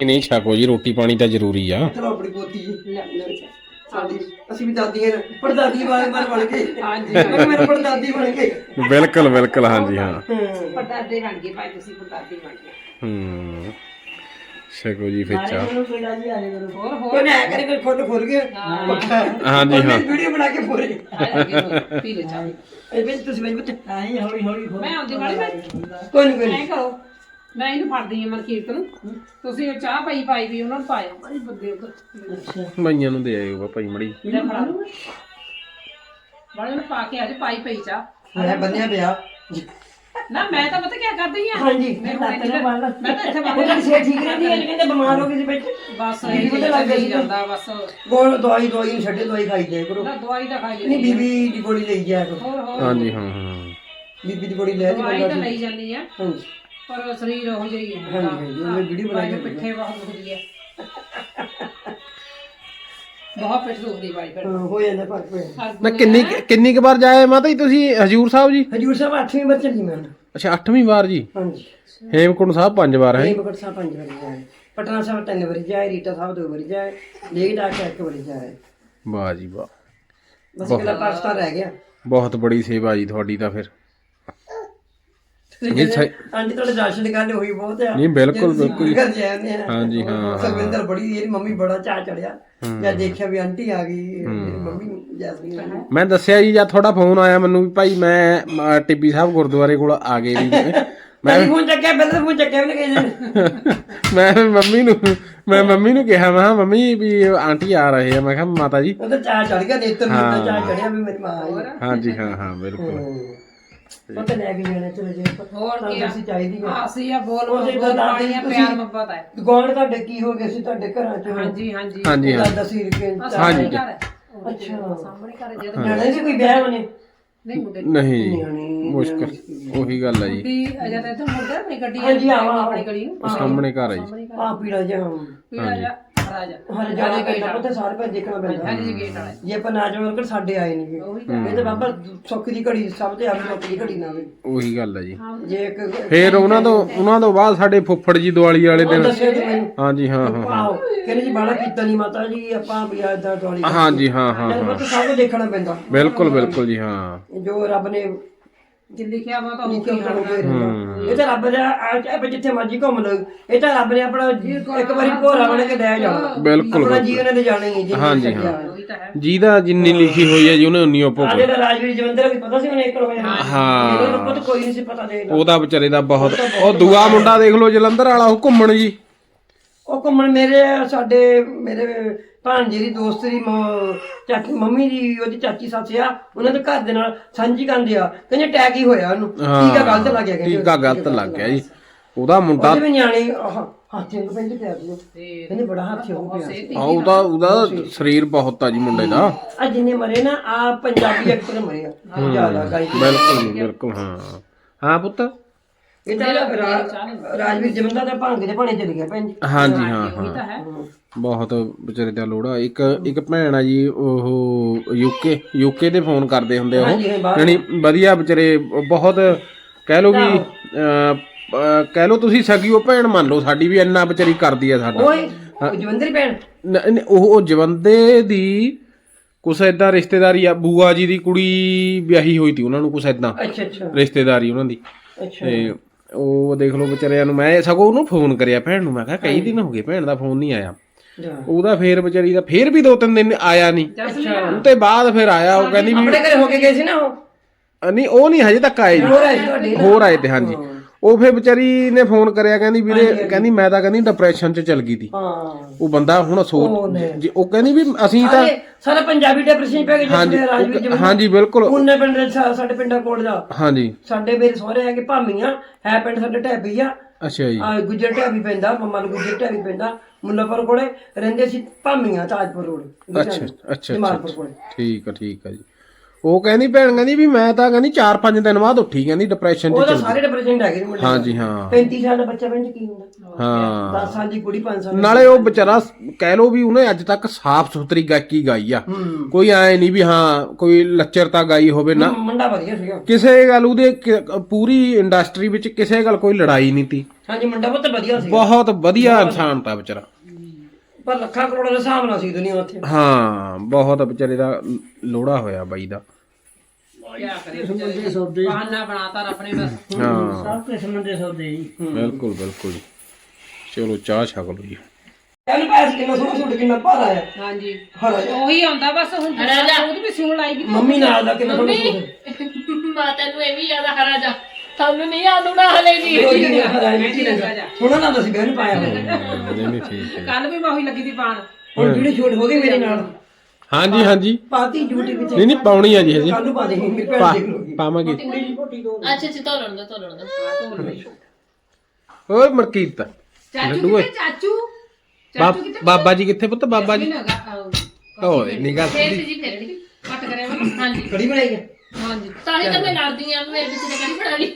Speaker 1: ਨਹੀਂ ਛਕੋ ਜੀ ਰੋਟੀ ਪਾਣੀ ਤਾਂ ਜ਼ਰੂਰੀ ਆ।
Speaker 2: ਚਲੋ ਆਪਣੀ ਪੋਤੀ ਜੀ। ਸਾਡੀ ਅਸੀਂ ਵੀ ਦਾਦੀਆਂ ਨੇ ਪੜਦਾਦੀ ਵਾਲੇ ਬਣ ਬਣ ਕੇ।
Speaker 4: ਹਾਂਜੀ।
Speaker 2: ਮੈਂ ਮੇਰਾ ਪੜਦਾਦੀ ਬਣ ਕੇ।
Speaker 1: ਬਿਲਕੁਲ ਬਿਲਕੁਲ ਹਾਂਜੀ ਹਾਂ।
Speaker 2: ਹੂੰ।
Speaker 4: ਪੜਦਾਦੇ ਬਣ ਗਏ ਭਾਈ ਤੁਸੀਂ ਪੜਦਾਦੇ ਬਣ ਗਏ।
Speaker 1: ਹੂੰ। ਛਕੋ ਜੀ ਫਿਰ ਚਾਹ।
Speaker 5: ਮੈਨੂੰ ਪਿੰਡਾਂ ਜੀ ਆਲੇ ਕਰੋ
Speaker 4: ਹੋਰ ਹੋਰ।
Speaker 2: ਕੋਈ ਨਾ ਕਰੇ ਕੋਈ ਫੋਟੋ ਫੁੱਲ ਗਿਆ
Speaker 1: ਹਾਂਜੀ ਹਾਂ।
Speaker 2: ਵੀਡੀਓ ਬਣਾ ਕੇ ਫੋਰੇ
Speaker 4: ਪੀ ਲੈ ਚਾਹ।
Speaker 2: ਇਹ ਵਿੱਚ ਤੁਸੀਂ
Speaker 5: ਤਾਂ ਹੀ ਹੌਲੀ ਹੌਲੀ ਖੋਲ
Speaker 4: ਮੈਂ ਆਉਂਦੀ ਵਾਲੀ ਮੈਂ
Speaker 2: ਕੋਈ ਨਹੀਂ ਕੋਈ
Speaker 4: ਐਂ
Speaker 2: ਨਹੀਂ
Speaker 4: ਕਰੋ। ਮੈਂ ਇਹਨੂੰ ਫੜਦੀ ਹਾਂ ਮਨਕੀਰਤ ਨੂੰ। ਤੁਸੀਂ ਉਹ ਚਾਹ ਪਈ ਪਾਈ ਵੀ ਉਹਨਾਂ ਨੂੰ ਪਾਇਓ। ਬੜੀ ਬੰਦੇ ਉਧਰ
Speaker 1: ਭਾਈਆਂ ਨੂੰ ਦੇ ਆਇਓ ਭਾਈ ਮੜੀ।
Speaker 4: ਲੈ ਫੜਾ ਨੂੰ ਪਾ ਕੇ ਅੱਜ ਪਾਈ ਪਈ ਚਾਹ।
Speaker 2: ਮੈਂ ਬੰਨਿਆ ਪਿਆ।
Speaker 4: ਨਾ ਮੈਂ ਤਾਂ ਪਤਾ ਕੀ ਕਰਦੀ ਆ?
Speaker 2: ਹਾਂਜੀ।
Speaker 4: ਮੈਂ ਹੁਣ ਇੱਥੇ ਮੈਂ ਤਾਂ ਇੱਥੇ
Speaker 2: ਤਾਂ ਸਿਹਤ ਠੀਕ ਰਹਿੰਦੀ ਹੈ ਕਹਿੰਦੇ ਬਿਮਾਰ ਹੋ ਕਿਸੇ ਵਿੱਚ।
Speaker 4: ਬਸ ਇਹ
Speaker 2: ਪਤਾ ਲੱਗ ਸੀ।
Speaker 4: ਜਾਂਦਾ ਬਸ।
Speaker 2: ਗੋਲ ਦਵਾਈ ਦਵਾਈ ਨੂੰ ਛੱਡੇ ਦਵਾਈ ਖਾਈ ਜਾਇਆ ਕਰੋ।
Speaker 4: ਨਾ ਦਵਾਈ ਤਾਂ ਖਾਈ
Speaker 2: ਨਹੀਂ ਬੀਬੀ ਦੀ ਗੋਲੀ ਲਈ ਜਾਇਆ ਕਰੋ।
Speaker 1: ਹਾਂਜੀ ਹਾਂ ਹਾਂ
Speaker 2: ਬੀਬੀ ਦੀ ਗੋਲੀ ਲੈ
Speaker 4: ਦਵਾਈ
Speaker 2: ਬੰਦਾ।
Speaker 4: ਤਾਂ। ਲਈ ਜਾਂਦੀ ਆ।
Speaker 2: ਹਾਂਜੀ।
Speaker 4: ਪਰ ਸਰੀਰ ਉਹ ਜਿਹਾ ਹੀ। ਹੈ
Speaker 2: ਹਾਂਜੀ, ਹਾਂਜੀ, ਉਹਨੇ ਵੀਡੀਓ ਬਣਾਈ
Speaker 4: ਬਾਈ
Speaker 2: ਹੋਈ ਹੈ।
Speaker 4: ਪਿੱਠੇ ਬਹੁਤ ਦੁਖਦੀ ਹੈ। ਬਹੁਤ ਪਿੱਠ ਦੁਖਦੀ ਬਾਈ ਫਿਰ।
Speaker 2: ਹਾਂ, ਹੋ ਜਾਂਦਾ ਫ਼ਰਕ ਪਿਆ।
Speaker 1: ਨਾ ਕਿੰਨੀ ਕਿੰਨੀ ਕੁ ਵਾਰ ਜਾਏ ਮਾਤਾ ਜੀ ਤੁਸੀਂ ਹਜੂਰ ਸਾਹਿਬ ਜੀ?
Speaker 2: ਹਜੂਰ ਸਾਹਿਬ 8ਵੀਂ ਵਾਰ ਚੱਲੀ ਮੈਂ।
Speaker 1: ਅੱਛਾ 8ਵੀਂ ਵਾਰ ਜੀ?
Speaker 2: ਹਾਂਜੀ।
Speaker 1: ਹੇਮਕੁੰਟ ਸਾਹਿਬ ਪੰਜ ਵਾਰ ਹੈ
Speaker 2: ਹੇਮਕੁੰਟ ਸਾਹਿਬ ਪੰਜ ਵਾਰੀ ਜਾਏ ਪਟਨਾ ਸਾਹਿਬ ਤਿੰਨ ਵਾਰੀ ਜਾਏ ਰੀਟਾ ਸਾਹਿਬ ਦੋ ਵਾਰੀ ਜਾਏ ਲੇਕ ਦਾ ਇੱਕ ਵਾਰੀ ਜਾਏ
Speaker 1: ਵਾਹ ਜੀ ਵਾਹ।
Speaker 2: ਬਸ ਇਕੱਲਾ ਪਾਕਿਸਤਾਨ ਰਹਿ ਗਿਆ।
Speaker 1: ਬਹੁਤ ਬੜੀ ਸੇਵਾ ਜੀ ਤੁਹਾਡੀ ਤਾਂ ਫਿਰ। ਨਹੀਂ ਸਹੀ
Speaker 2: ਹਾਂਜੀ ਤੁਹਾਡੇ ਦਰਸ਼ਨ ਦੀ ਗੱਲ ਹੋਈ ਬਹੁਤ ਆ।
Speaker 1: ਨਹੀਂ, ਬਿਲਕੁਲ,
Speaker 2: ਜੇ।
Speaker 1: ਬਿਲਕੁਲ। ਹਾਂਜੀ, ਹਾਂ, ਹਾਂ।
Speaker 2: ਸਰਵਿੰਦਰ ਬੜੀ ਇਹਦੀ ਮੰਮੀ ਬੜਾ ਚਾਹ ਚੜਿਆ। ਜਦ ਦੇਖਿਆ ਵੀ ਆਂਟੀ ਆ ਗਈ ਮੰਮੀ।
Speaker 1: ਮੈਂ ਦੱਸਿਆ ਜੀ ਜਦ ਤੁਹਾਡਾ ਫੋਨ ਆਇਆ ਮੈਨੂੰ ਵੀ ਭਾਈ ਮੈਂ ਟਿੱਬੀ ਸਾਹਿਬ ਗੁਰਦੁਆਰੇ ਕੋਲ ਆ ਗਏ ਵੀ ਮੈਂ
Speaker 2: ਫੋਨ ਚੱਕਿਆ ਪਹਿਲਾਂ ਫੋਨ ਚੱਕਿਆ ਵੀ ਨਹੀਂ
Speaker 1: ਮੈਂ ਮੰਮੀ ਨੂੰ ਮੈਂ ਮੰਮੀ ਨੂੰ ਕਿਹਾ ਮੈਂ ਮੰਮੀ ਵੀ ਆਂਟੀ ਆ ਰਹੇ ਆ। ਮੈਂ ਕਿਹਾ ਮਾਤਾ ਜੀ।
Speaker 2: ਉਹ ਤਾਂ ਚਾਹ ਚੜ ਗਿਆ ਨੇਤਰ ਨੂੰ ਤਾਂ ਚਾਹ ਚੜਿਆ ਵੀ ਮੇਰੀ ਮਾਂ
Speaker 1: ਹਾਂਜੀ ਹਾਂ ਹਾਂ ਬਿਲਕੁਲ।
Speaker 2: ਉਹ ਤਾਂ ਲੈ ਕੇ ਜਾਣਾ ਚਲੋ ਜੇ
Speaker 4: ਹੋਰ ਕੀ ਆ?
Speaker 2: ਅਸੀਂ ਚਾਹੀਦੀ ਆ।
Speaker 4: ਅਸੀਂ ਆ ਬੋਲ
Speaker 2: ਉਹਦੇ
Speaker 4: ਬੋਲ
Speaker 2: ਦਾਦੀ
Speaker 4: ਪਾਣੀ ਆ
Speaker 2: ਤੁਸੀਂ-
Speaker 4: ਪਿਆਰ ਮੁਹੱਬਤ ਹੈ
Speaker 2: ਗਵਾਂਢ ਤੁਹਾਡੇ ਕੀ ਹੋ ਗਿਆ ਸੀ ਤੁਹਾਡੇ ਘਰਾਂ ਚ?
Speaker 4: ਹਾਂਜੀ ਹਾਂਜੀ।
Speaker 1: ਹਾਂਜੀ ਹਾਂ।
Speaker 2: ਦਾਦਾ ਸੀ ਕਿ
Speaker 4: ਸਾਹਮਣੇ ਘਰ। ਹੈ
Speaker 2: ਅੱਛਾ।
Speaker 4: ਸਾਹਮਣੇ ਘਰ ਜਦ
Speaker 2: ਨਿਆਣੇ ਸੀ ਕੋਈ ਵਿਆਹ ਹੋਣੇ?
Speaker 4: ਨਹੀਂ ਮੁੰਡੇ
Speaker 1: ਨਹੀਂ। ਮੁਸ਼ਕਲ। ਉਹੀ ਗੱਲ ਹੈ ਜੀ।
Speaker 4: ਦੀ ਅਜਾ ਤਾਂ ਇੱਥੇ ਮੁੰਡਾ ਨਹੀਂ ਗੱਡੀ
Speaker 2: ਹਾਂਜੀ, ਆਵਾਂ, ਆਵਾਂ।
Speaker 4: ਆਪਣੀ ਗਲੀ ਨੂੰ।
Speaker 1: ਸਾਹਮਣੇ ਘਰ ਹੈ ਜੀ।
Speaker 2: ਆ ਪੀੜਾ ਜਿਹਾ।
Speaker 4: ਪੀੜਾ ਜਾ ਰਾਜਾ
Speaker 2: ਹਰ ਜਾਣਾ ਪੈਂਦਾ ਪਤਾ ਸਾਰੇ ਪਰ ਦੇਖਣਾ ਪੈਂਦਾ
Speaker 4: ਹਾਂਜੀ ਗੇਟ ਵਾਲਾ।
Speaker 2: ਜੇ ਆਪਾਂ ਨਾ ਜਾਵਾਂ ਕਰ ਸਾਡੇ ਆਏ ਨਹੀਂ ਇਹ ਤਾਂ ਬਾਬਾ ਸੁੱਖ ਦੀ ਘੜੀ ਸਭ ਤੇ ਆਪਣੀ ਸੁੱਖ ਦੀ ਘੜੀ ਨਾ ਆਵੇ
Speaker 1: ਉਹੀ ਗੱਲ ਹੈ ਜੀ।
Speaker 2: ਜੇ ਇੱਕ
Speaker 1: ਫੇਰ ਉਹਨਾਂ ਤੋਂ ਉਹਨਾਂ ਤੋਂ ਬਾਅਦ ਸਾਡੇ ਫੁੱਫੜ ਜੀ ਦੀਵਾਲੀ ਵਾਲੇ ਦਿਨ
Speaker 2: ਦੱਸਿਆ ਜੀ ਮੈਨੂੰ।
Speaker 1: ਹਾਂਜੀ ਹਾਂ ਹਾਂ
Speaker 2: ਆਹੋ। ਕਹਿੰਦੇ ਜੀ ਬਾਲਾ ਕੀਤਾ ਨਹੀਂ ਮਾਤਾ ਜੀ ਆਪਾਂ ਵੀ ਏਦਾਂ ਦਵਾਲੀ
Speaker 1: ਹਾਂਜੀ ਹਾਂ ਹਾਂ
Speaker 2: ਜਦ ਪਤਾ ਸਭ ਕੁਝ ਦੇਖਣਾ ਪੈਂਦਾ।
Speaker 1: ਬਿਲਕੁਲ ਬਿਲਕੁਲ ਜੀ ਹਾਂ।
Speaker 2: ਜੋ ਰੱਬ ਨੇ
Speaker 4: ਜੇ ਲਿਖਿਆ ਵਾ ਤਾਂ ਉਹ
Speaker 2: ਲਿਖਿਆ ਹੋਣਾ ਕੋਈ ਰਹਿੰਦਾ। ਇਹ ਤਾਂ ਰੱਬ ਦਾ ਆ ਚਾਹੇ ਜਿੱਥੇ ਮਰਜ਼ੀ ਘੁੰਮ ਲਓ। ਇਹ ਤਾਂ ਰੱਬ ਨੇ ਆਪਣਾ ਇੱਕ ਵਾਰੀ ਭੋਰਾ ਬਣ ਕੇ ਲੈ ਜਾਣਾ
Speaker 1: ਬਿਲਕੁਲ
Speaker 2: ਆਪਣਾ ਜੀਵਨ ਦੇ ਜਾਣੇ ਨਹੀਂ ਜੀ
Speaker 1: ਹਾਂਜੀ, ਹਾਂ।
Speaker 4: ਉਹੀ ਤਾਂ ਹੈ।
Speaker 1: ਜਿਹਦਾ ਜਿੰਨੀ ਲਿਖੀ ਹੋਈ ਹੈ ਜੀ ਉਹਨੇ ਉਨੀ ਉਹ
Speaker 2: ਆ ਜਿਹੜਾ ਰਾਜਵੀਰ ਜਵੰਦਰ ਵੀ ਪਤਾ ਸੀ ਉਹਨੇ ਇੱਕ ਰੁਪਏ
Speaker 1: ਹਾਂ।
Speaker 2: ਇਹਨੂੰ ਪੁੱਤ ਕੋਈ ਨਹੀਂ ਸੀ ਪਤਾ ਦੇ
Speaker 1: ਉਹਦਾ ਵਿਚਾਰੇ ਦਾ ਬਹੁਤ ਉਹ ਦੂਆ ਮੁੰਡਾ ਦੇਖ ਲਓ ਜਲੰਧਰ ਵਾਲਾ ਉਹ ਘੁੰਮਣ ਜੀ।
Speaker 2: ਉਹ ਘੁੰਮਣ ਮੇਰੇ ਸਾਡੇ ਮੇਰੇ ਭਾਂਜੇ ਦੀ ਦੋਸਤ ਦੀ ਮ- ਚਾਚੀ ਮੰਮੀ ਦੀ ਉਹਦੀ ਚਾਚੀ ਸੱਸ ਆ ਉਹਨਾਂ ਦੇ ਘਰ ਦੇ ਨਾਲ ਸਾਂਝੀ ਕੰਦੇ ਆ ਕਹਿੰਦੇ ਅਟੈਕ ਹੀ ਹੋਇਆ ਉਹਨੂੰ। ਟੀਕਾ ਗਲਤ ਲੱਗ ਗਿਆ ਕਹਿੰਦੇ।
Speaker 1: ਟੀਕਾ ਗਲਤ ਲੱਗ ਗਿਆ ਜੀ। ਉਹਦਾ ਮੁੰਡਾ
Speaker 2: ਉਹਦੇ ਵੀ ਨਿਆਣੇ ਆਹ, ਹਾਥੀ ਨੂੰ ਪੈਂਦੇ ਪਿਆ ਸੀ। ਕਹਿੰਦੇ ਬੜਾ ਹਾਥੀ ਹੋ ਗਿਆ। ਸੀ।
Speaker 1: ਆ ਉਹਦਾ ਉਹਦਾ ਸਰੀਰ ਬਹੁਤ ਆ ਜੀ ਮੁੰਡੇ ਦਾ।
Speaker 2: ਆ ਜਿੰਨੇ ਮਰੇ ਨਾ ਆ ਪੰਜਾਬੀ ਐਕਟਰ ਮਰੇ ਆ। ਜ਼ਿਆਦਾ ਗਾਈ
Speaker 1: ਬਿਲਕੁਲ ਜੀ ਬਿਲਕੁਲ ਹਾਂ। ਹਾਂ ਪੁੱਤ?
Speaker 2: ਇਹ ਤਾਂ ਰਾ- ਰਾਜਵੀਰ ਜਮੰਦਾ ਦਾ ਭੰਗ ਦੇ ਭਾਣੇ ਚਲੀ ਗਿਆ ਭੈਣ ਜੀ।
Speaker 1: ਹਾਂਜੀ ਹਾਂ ਹਾਂ। ਬਹੁਤ ਵਿਚਾਰੇ ਦਾ ਲੋੜਾ। ਇੱਕ ਇੱਕ ਭੈਣ ਆ ਜੀ ਉਹ ਯੂਕੇ ਯੂਕੇ ਦੇ ਫੋਨ ਕਰਦੇ ਹੁੰਦੇ ਉਹ।
Speaker 2: ਹਾਂਜੀ, ਹਾਂ, ਬਾਹਰ।
Speaker 1: ਯਾਨੀ ਵਧੀਆ ਵਿਚਾਰੇ ਬਹੁਤ ਕਹਿ ਲਓ ਵੀ ਅਹ, ਅਹ, ਕਹਿ ਲਓ ਤੁਸੀਂ ਸਗੀ ਉਹ ਭੈਣ ਮੰਨ ਲਓ ਸਾਡੀ ਵੀ ਇੰਨਾ ਵਿਚਾਰੀ ਕਰਦੀ ਆ ਸਾਡਾ।
Speaker 2: ਓਏ ਉਹ ਜਵੰਦਰੀ ਭੈਣ?
Speaker 1: ਨ- ਨ- ਉਹ ਉਹ ਜਵੰਦੇ ਦੀ ਕੁਛ ਏਦਾਂ ਰਿਸ਼ਤੇਦਾਰੀ ਆ ਬੂਆ ਜੀ ਦੀ ਕੁੜੀ ਵਿਆਹੀ ਹੋਈ ਤੀ ਉਹਨਾਂ ਨੂੰ ਕੁਛ ਏਦਾਂ।
Speaker 2: ਅੱਛਾ ਅੱਛਾ।
Speaker 1: ਰਿਸ਼ਤੇਦਾਰੀ ਉਹਨਾਂ ਦੀ।
Speaker 2: ਅੱਛਾ।
Speaker 1: ਤੇ ਉਹ ਦੇਖ ਲਓ ਵਿਚਾਰਿਆਂ ਨੂੰ ਮੈਂ ਸਗੋਂ ਉਹਨੂੰ ਫੋਨ ਕਰਿਆ ਭੈਣ ਨੂੰ ਮੈਂ ਕਿਹਾ ਕਈ ਦਿਨ ਹੋ ਗਏ ਭੈਣ ਦਾ ਫੋਨ ਨਹੀਂ ਆਇਆ। ਉਹਦਾ ਫੇਰ ਵਿਚਾਰੀ ਦਾ ਫੇਰ ਵੀ ਦੋ ਤਿੰਨ ਦਿਨ ਆਇਆ ਨਹੀਂ। ਉਹ ਤੇ ਬਾਅਦ ਫਿਰ ਆਇਆ ਉਹ ਕਹਿੰਦੀ ਵੀ
Speaker 2: ਆਪਣੇ ਘਰੇ ਹੋ ਕੇ ਗਏ ਸੀ ਨਾ ਉਹ?
Speaker 1: ਨਹੀਂ ਉਹ ਨਹੀਂ ਹਜੇ ਤੱਕ ਆਏ ਜੀ।
Speaker 2: ਹੋਰ ਆਏ
Speaker 1: ਤੇ ਹਾਂਜੀ। ਉਹ ਫੇਰ ਵਿਚਾਰੀ ਨੇ ਫੋਨ ਕਰਿਆ ਕਹਿੰਦੀ ਵੀਰੇ ਕਹਿੰਦੀ ਮੈਂ ਤਾਂ ਕਹਿੰਦੀ ਡਿਪਰੈਸ਼ਨ ਚ ਚਲ ਗਈ
Speaker 2: ਹਾਂ।
Speaker 1: ਉਹ ਬੰਦਾ ਹੁਣ ਸੋਚ। ਜੀ, ਉਹ ਕਹਿੰਦੀ ਵੀ ਅਸੀਂ ਤਾਂ
Speaker 2: ਸਾਰੇ ਸਾਰੇ ਪੰਜਾਬੀ ਡਿਪਰੈਸ਼ਨ ਪੈ ਗਏ
Speaker 1: ਹਾਂਜੀ
Speaker 2: ਜਿਸ ਰਾਜਵੀਰ ਜਮੰਦਾ
Speaker 1: ਹਾਂਜੀ ਬਿਲਕੁਲ।
Speaker 2: ਉਹਨੇ ਪਿੰਡ ਦੇ ਸਾ- ਸਾਡੇ ਪਿੰਡਾਂ ਕੋਲ ਦਾ
Speaker 1: ਹਾਂਜੀ।
Speaker 2: ਸਾਡੇ ਮੇਰੇ ਸਹੁਰੇ ਹੈਗੇ ਭਾਮੀਆਂ ਹੈ ਪਿੰਡ ਸਾਡੇ ਢੈਬੀ ਆ।
Speaker 1: ਅੱਛਾ ਜੀ।
Speaker 2: ਆ ਗੁੱਜਰ ਢੈਬੀ ਪੈਂਦਾ ਮੰਮਾ ਨੂੰ ਗੁੱਜਰ ਢੈਬੀ ਪੈਂਦਾ ਮੁੱਲਾਪੁਰ ਕੋਲੇ ਰਹਿੰਦੇ ਸੀ ਭਾਮੀਆਂ ਤਾਜਪੁਰ ਰੋਡ
Speaker 1: ਅੱਛਾ ਅੱਛਾ
Speaker 2: ਜਮਾਲਪੁਰ
Speaker 1: ਅੱਛਾ
Speaker 2: ਕੋਲੇ।
Speaker 1: ਠੀਕ ਆ ਠੀਕ ਆ ਜੀ। ਉਹ ਕਹਿੰਦੀ ਭੈਣ ਕਹਿੰਦੀ ਵੀ ਮੈਂ ਤਾਂ ਕਹਿੰਦੀ 4-5 ਦਿਨ ਬਾਅਦ ਉੱਠੀ ਕਹਿੰਦੀ ਡਿਪਰੈਸ਼ਨ ਚ
Speaker 2: ਉਹਦਾ
Speaker 1: ਚਲ
Speaker 2: ਸਾਰੇ ਡਿਪਰੈਸ਼ਨ ਹੈਗੇ ਮੁੰਡੇ।
Speaker 1: ਹਾਂਜੀ ਹਾਂ।
Speaker 2: 35 ਸਾਲ ਦਾ ਬੱਚਾ ਪਿੰਡ ਕੀ ਹੁੰਦਾ?
Speaker 1: ਹਾਂ।
Speaker 2: 10 ਸਾਲ ਦੀ ਕੁੜੀ 5 ਸਾਲ ਦੀ
Speaker 1: ਨਾਲੇ ਉਹ ਵਿਚਾਰਾ ਕਹਿ ਲੋ ਵੀ ਉਹਨੇ ਅੱਜ ਤੱਕ ਸਾਫ਼ ਸੁਥਰੀ ਗਾਇਕੀ ਗਾਈ ਆ।
Speaker 2: ਹੂੰ।
Speaker 1: ਕੋਈ ਐ ਨਹੀਂ ਵੀ ਹਾਂ ਕੋਈ ਲੱਚਰਤਾ ਗਾਈ ਹੋਵੇ ਨਾ।
Speaker 2: ਮੁੰਡਾ ਵਧੀਆ ਸੀਗਾ।
Speaker 1: ਕਿਸੇ ਗੱਲ ਉਹਦੇ ਕਿ- ਪੂਰੀ ਇੰਡਸਟਰੀ ਵਿੱਚ ਕਿਸੇ ਗੱਲ ਕੋਈ ਲੜਾਈ ਨਹੀਂ ਤੀ।
Speaker 2: ਹਾਂਜੀ ਮੁੰਡਾ ਬਹੁਤ ਵਧੀਆ ਸੀ
Speaker 1: ਬਹੁਤ ਵਧੀਆ ਇਨਸਾਨ ਤਾ ਵਿਚਾਰਾ।
Speaker 2: ਪਰ ਲੱਖਾਂ ਕਰੋੜਾਂ ਦੇ ਹਿਸਾਬ ਨਾਲ ਸੀ ਦੁਨੀਆ ਉੱਥੇ।
Speaker 1: ਹਾਂ ਬਹੁਤ ਵਿਚਾਰੇ ਦਾ ਲੋੜਾ ਹੋਇਆ ਬਾਈ ਦਾ।
Speaker 4: ਕੀ ਕਰੇ
Speaker 5: ਸਮੁੰਦਰੀ ਸੌਦੇ?
Speaker 4: ਬਹਾਨਾ ਬਣਾਤਾ ਰੱਬ ਨੇ ਬਸ।
Speaker 1: ਹਾਂ।
Speaker 5: ਸਭ ਕੁਝ ਸਮੁੰਦਰੀ ਸੌਦੇ ਜੀ।
Speaker 1: ਬਿਲਕੁਲ ਬਿਲਕੁਲ। ਜੀ ਚਲੋ ਚਾਹ ਛਕ ਲਓ ਜੀ।
Speaker 2: ਇਹਨੂੰ ਪੈਸੇ ਕਿੰਨਾ ਸੋਹਣਾ ਸੂਟ ਕਿੰਨਾ ਭਾਰਾ ਆ
Speaker 4: ਹਾਂਜੀ।
Speaker 2: ਹਰਾ
Speaker 4: ਉਹੀ ਆਉਂਦਾ ਬਸ ਹੁਣ ਉਹਦੀ ਵੀ ਸਿਉਣ ਲਾਈ ਵੀ
Speaker 2: ਮੰਮੀ ਨਾਲ ਦਾ ਕਿੰਨਾ ਸੋਹਣਾ ਸੂਟ
Speaker 3: ਮਾਤਾ ਨੂੰ ਇਹ ਵੀ ਯਾਦ ਆ ਹਰਾ ਜਾ। ਤੁਹਾਨੂੰ ਨਹੀਂ ਆਉਂਦਾ ਹਲੇ ਜੀ।
Speaker 2: ਹਰਾ ਮਿੱਟੀ ਸੋਹਣਾ ਲੱਗਦਾ ਸੀ ਬਹਿਨ ਪਾਇਆ ਹੋਇਆ।
Speaker 1: ਨਹੀਂ ਨਹੀਂ ਠੀਕ ਹੈ।
Speaker 4: ਕੱਲ ਵੀ ਮੈਂ ਉਹੀ ਲੱਗੀ ਦੀ ਪਾਣ
Speaker 2: ਹੁਣ ਵੀਡੀਓ ਸ਼ੂਟ ਹੋ ਗਈ ਮੇਰੇ ਨਾਲ।
Speaker 1: ਹਾਂਜੀ ਹਾਂਜੀ।
Speaker 2: ਪਾਤੀ ਡਿਊਟੀ ਵਿੱਚ
Speaker 1: ਨਹੀਂ ਨਹੀਂ ਪਾਉਣੀ ਆ ਜੀ ਹਜੇ
Speaker 2: ਕੱਲ ਨੂੰ ਪਾ ਦੇ ਮੇਰੀ ਭੈਣ
Speaker 1: ਪਾ
Speaker 2: ਦੇਖ ਲੂਗੀ
Speaker 1: ਪਾਵਾਂਗੇ।
Speaker 3: ਅੱਛਾ ਅੱਛਾ ਤੋਲਣ ਦਾ ਤੋਲਣ ਦਾ।
Speaker 1: ਹੋਰ ਮਰਕੀਤ
Speaker 4: ਚਾਚੂ
Speaker 1: ਲੱਡੂ।
Speaker 4: ਕਿੱਥੇ ਚਾਚੂ?
Speaker 1: ਬਾਬ- ਬਾਬਾ ਜੀ ਕਿੱਥੇ ਪੁੱਤ? ਬਾਬਾ ਜੀ। ਓਏ ਨਹੀਂ ਗੱਲ
Speaker 3: ਫੇਰ ਸੀ ਜੀ ਫੇਰ ਸੀ।
Speaker 4: ਕੱਟ ਕਰਿਆ ਵਾ
Speaker 3: ਹਾਂਜੀ।
Speaker 2: ਕੜੀ ਬਣਾਈ ਹੈ
Speaker 4: ਹਾਂਜੀ।
Speaker 3: ਤਾਂ ਹੀ ਤਾਂ ਮੈਂ ਲੜਦੀ ਆ ਮੇਰੇ ਪਿੱਛੇ ਤੇ ਕੜੀ ਬਣਾ ਲਈ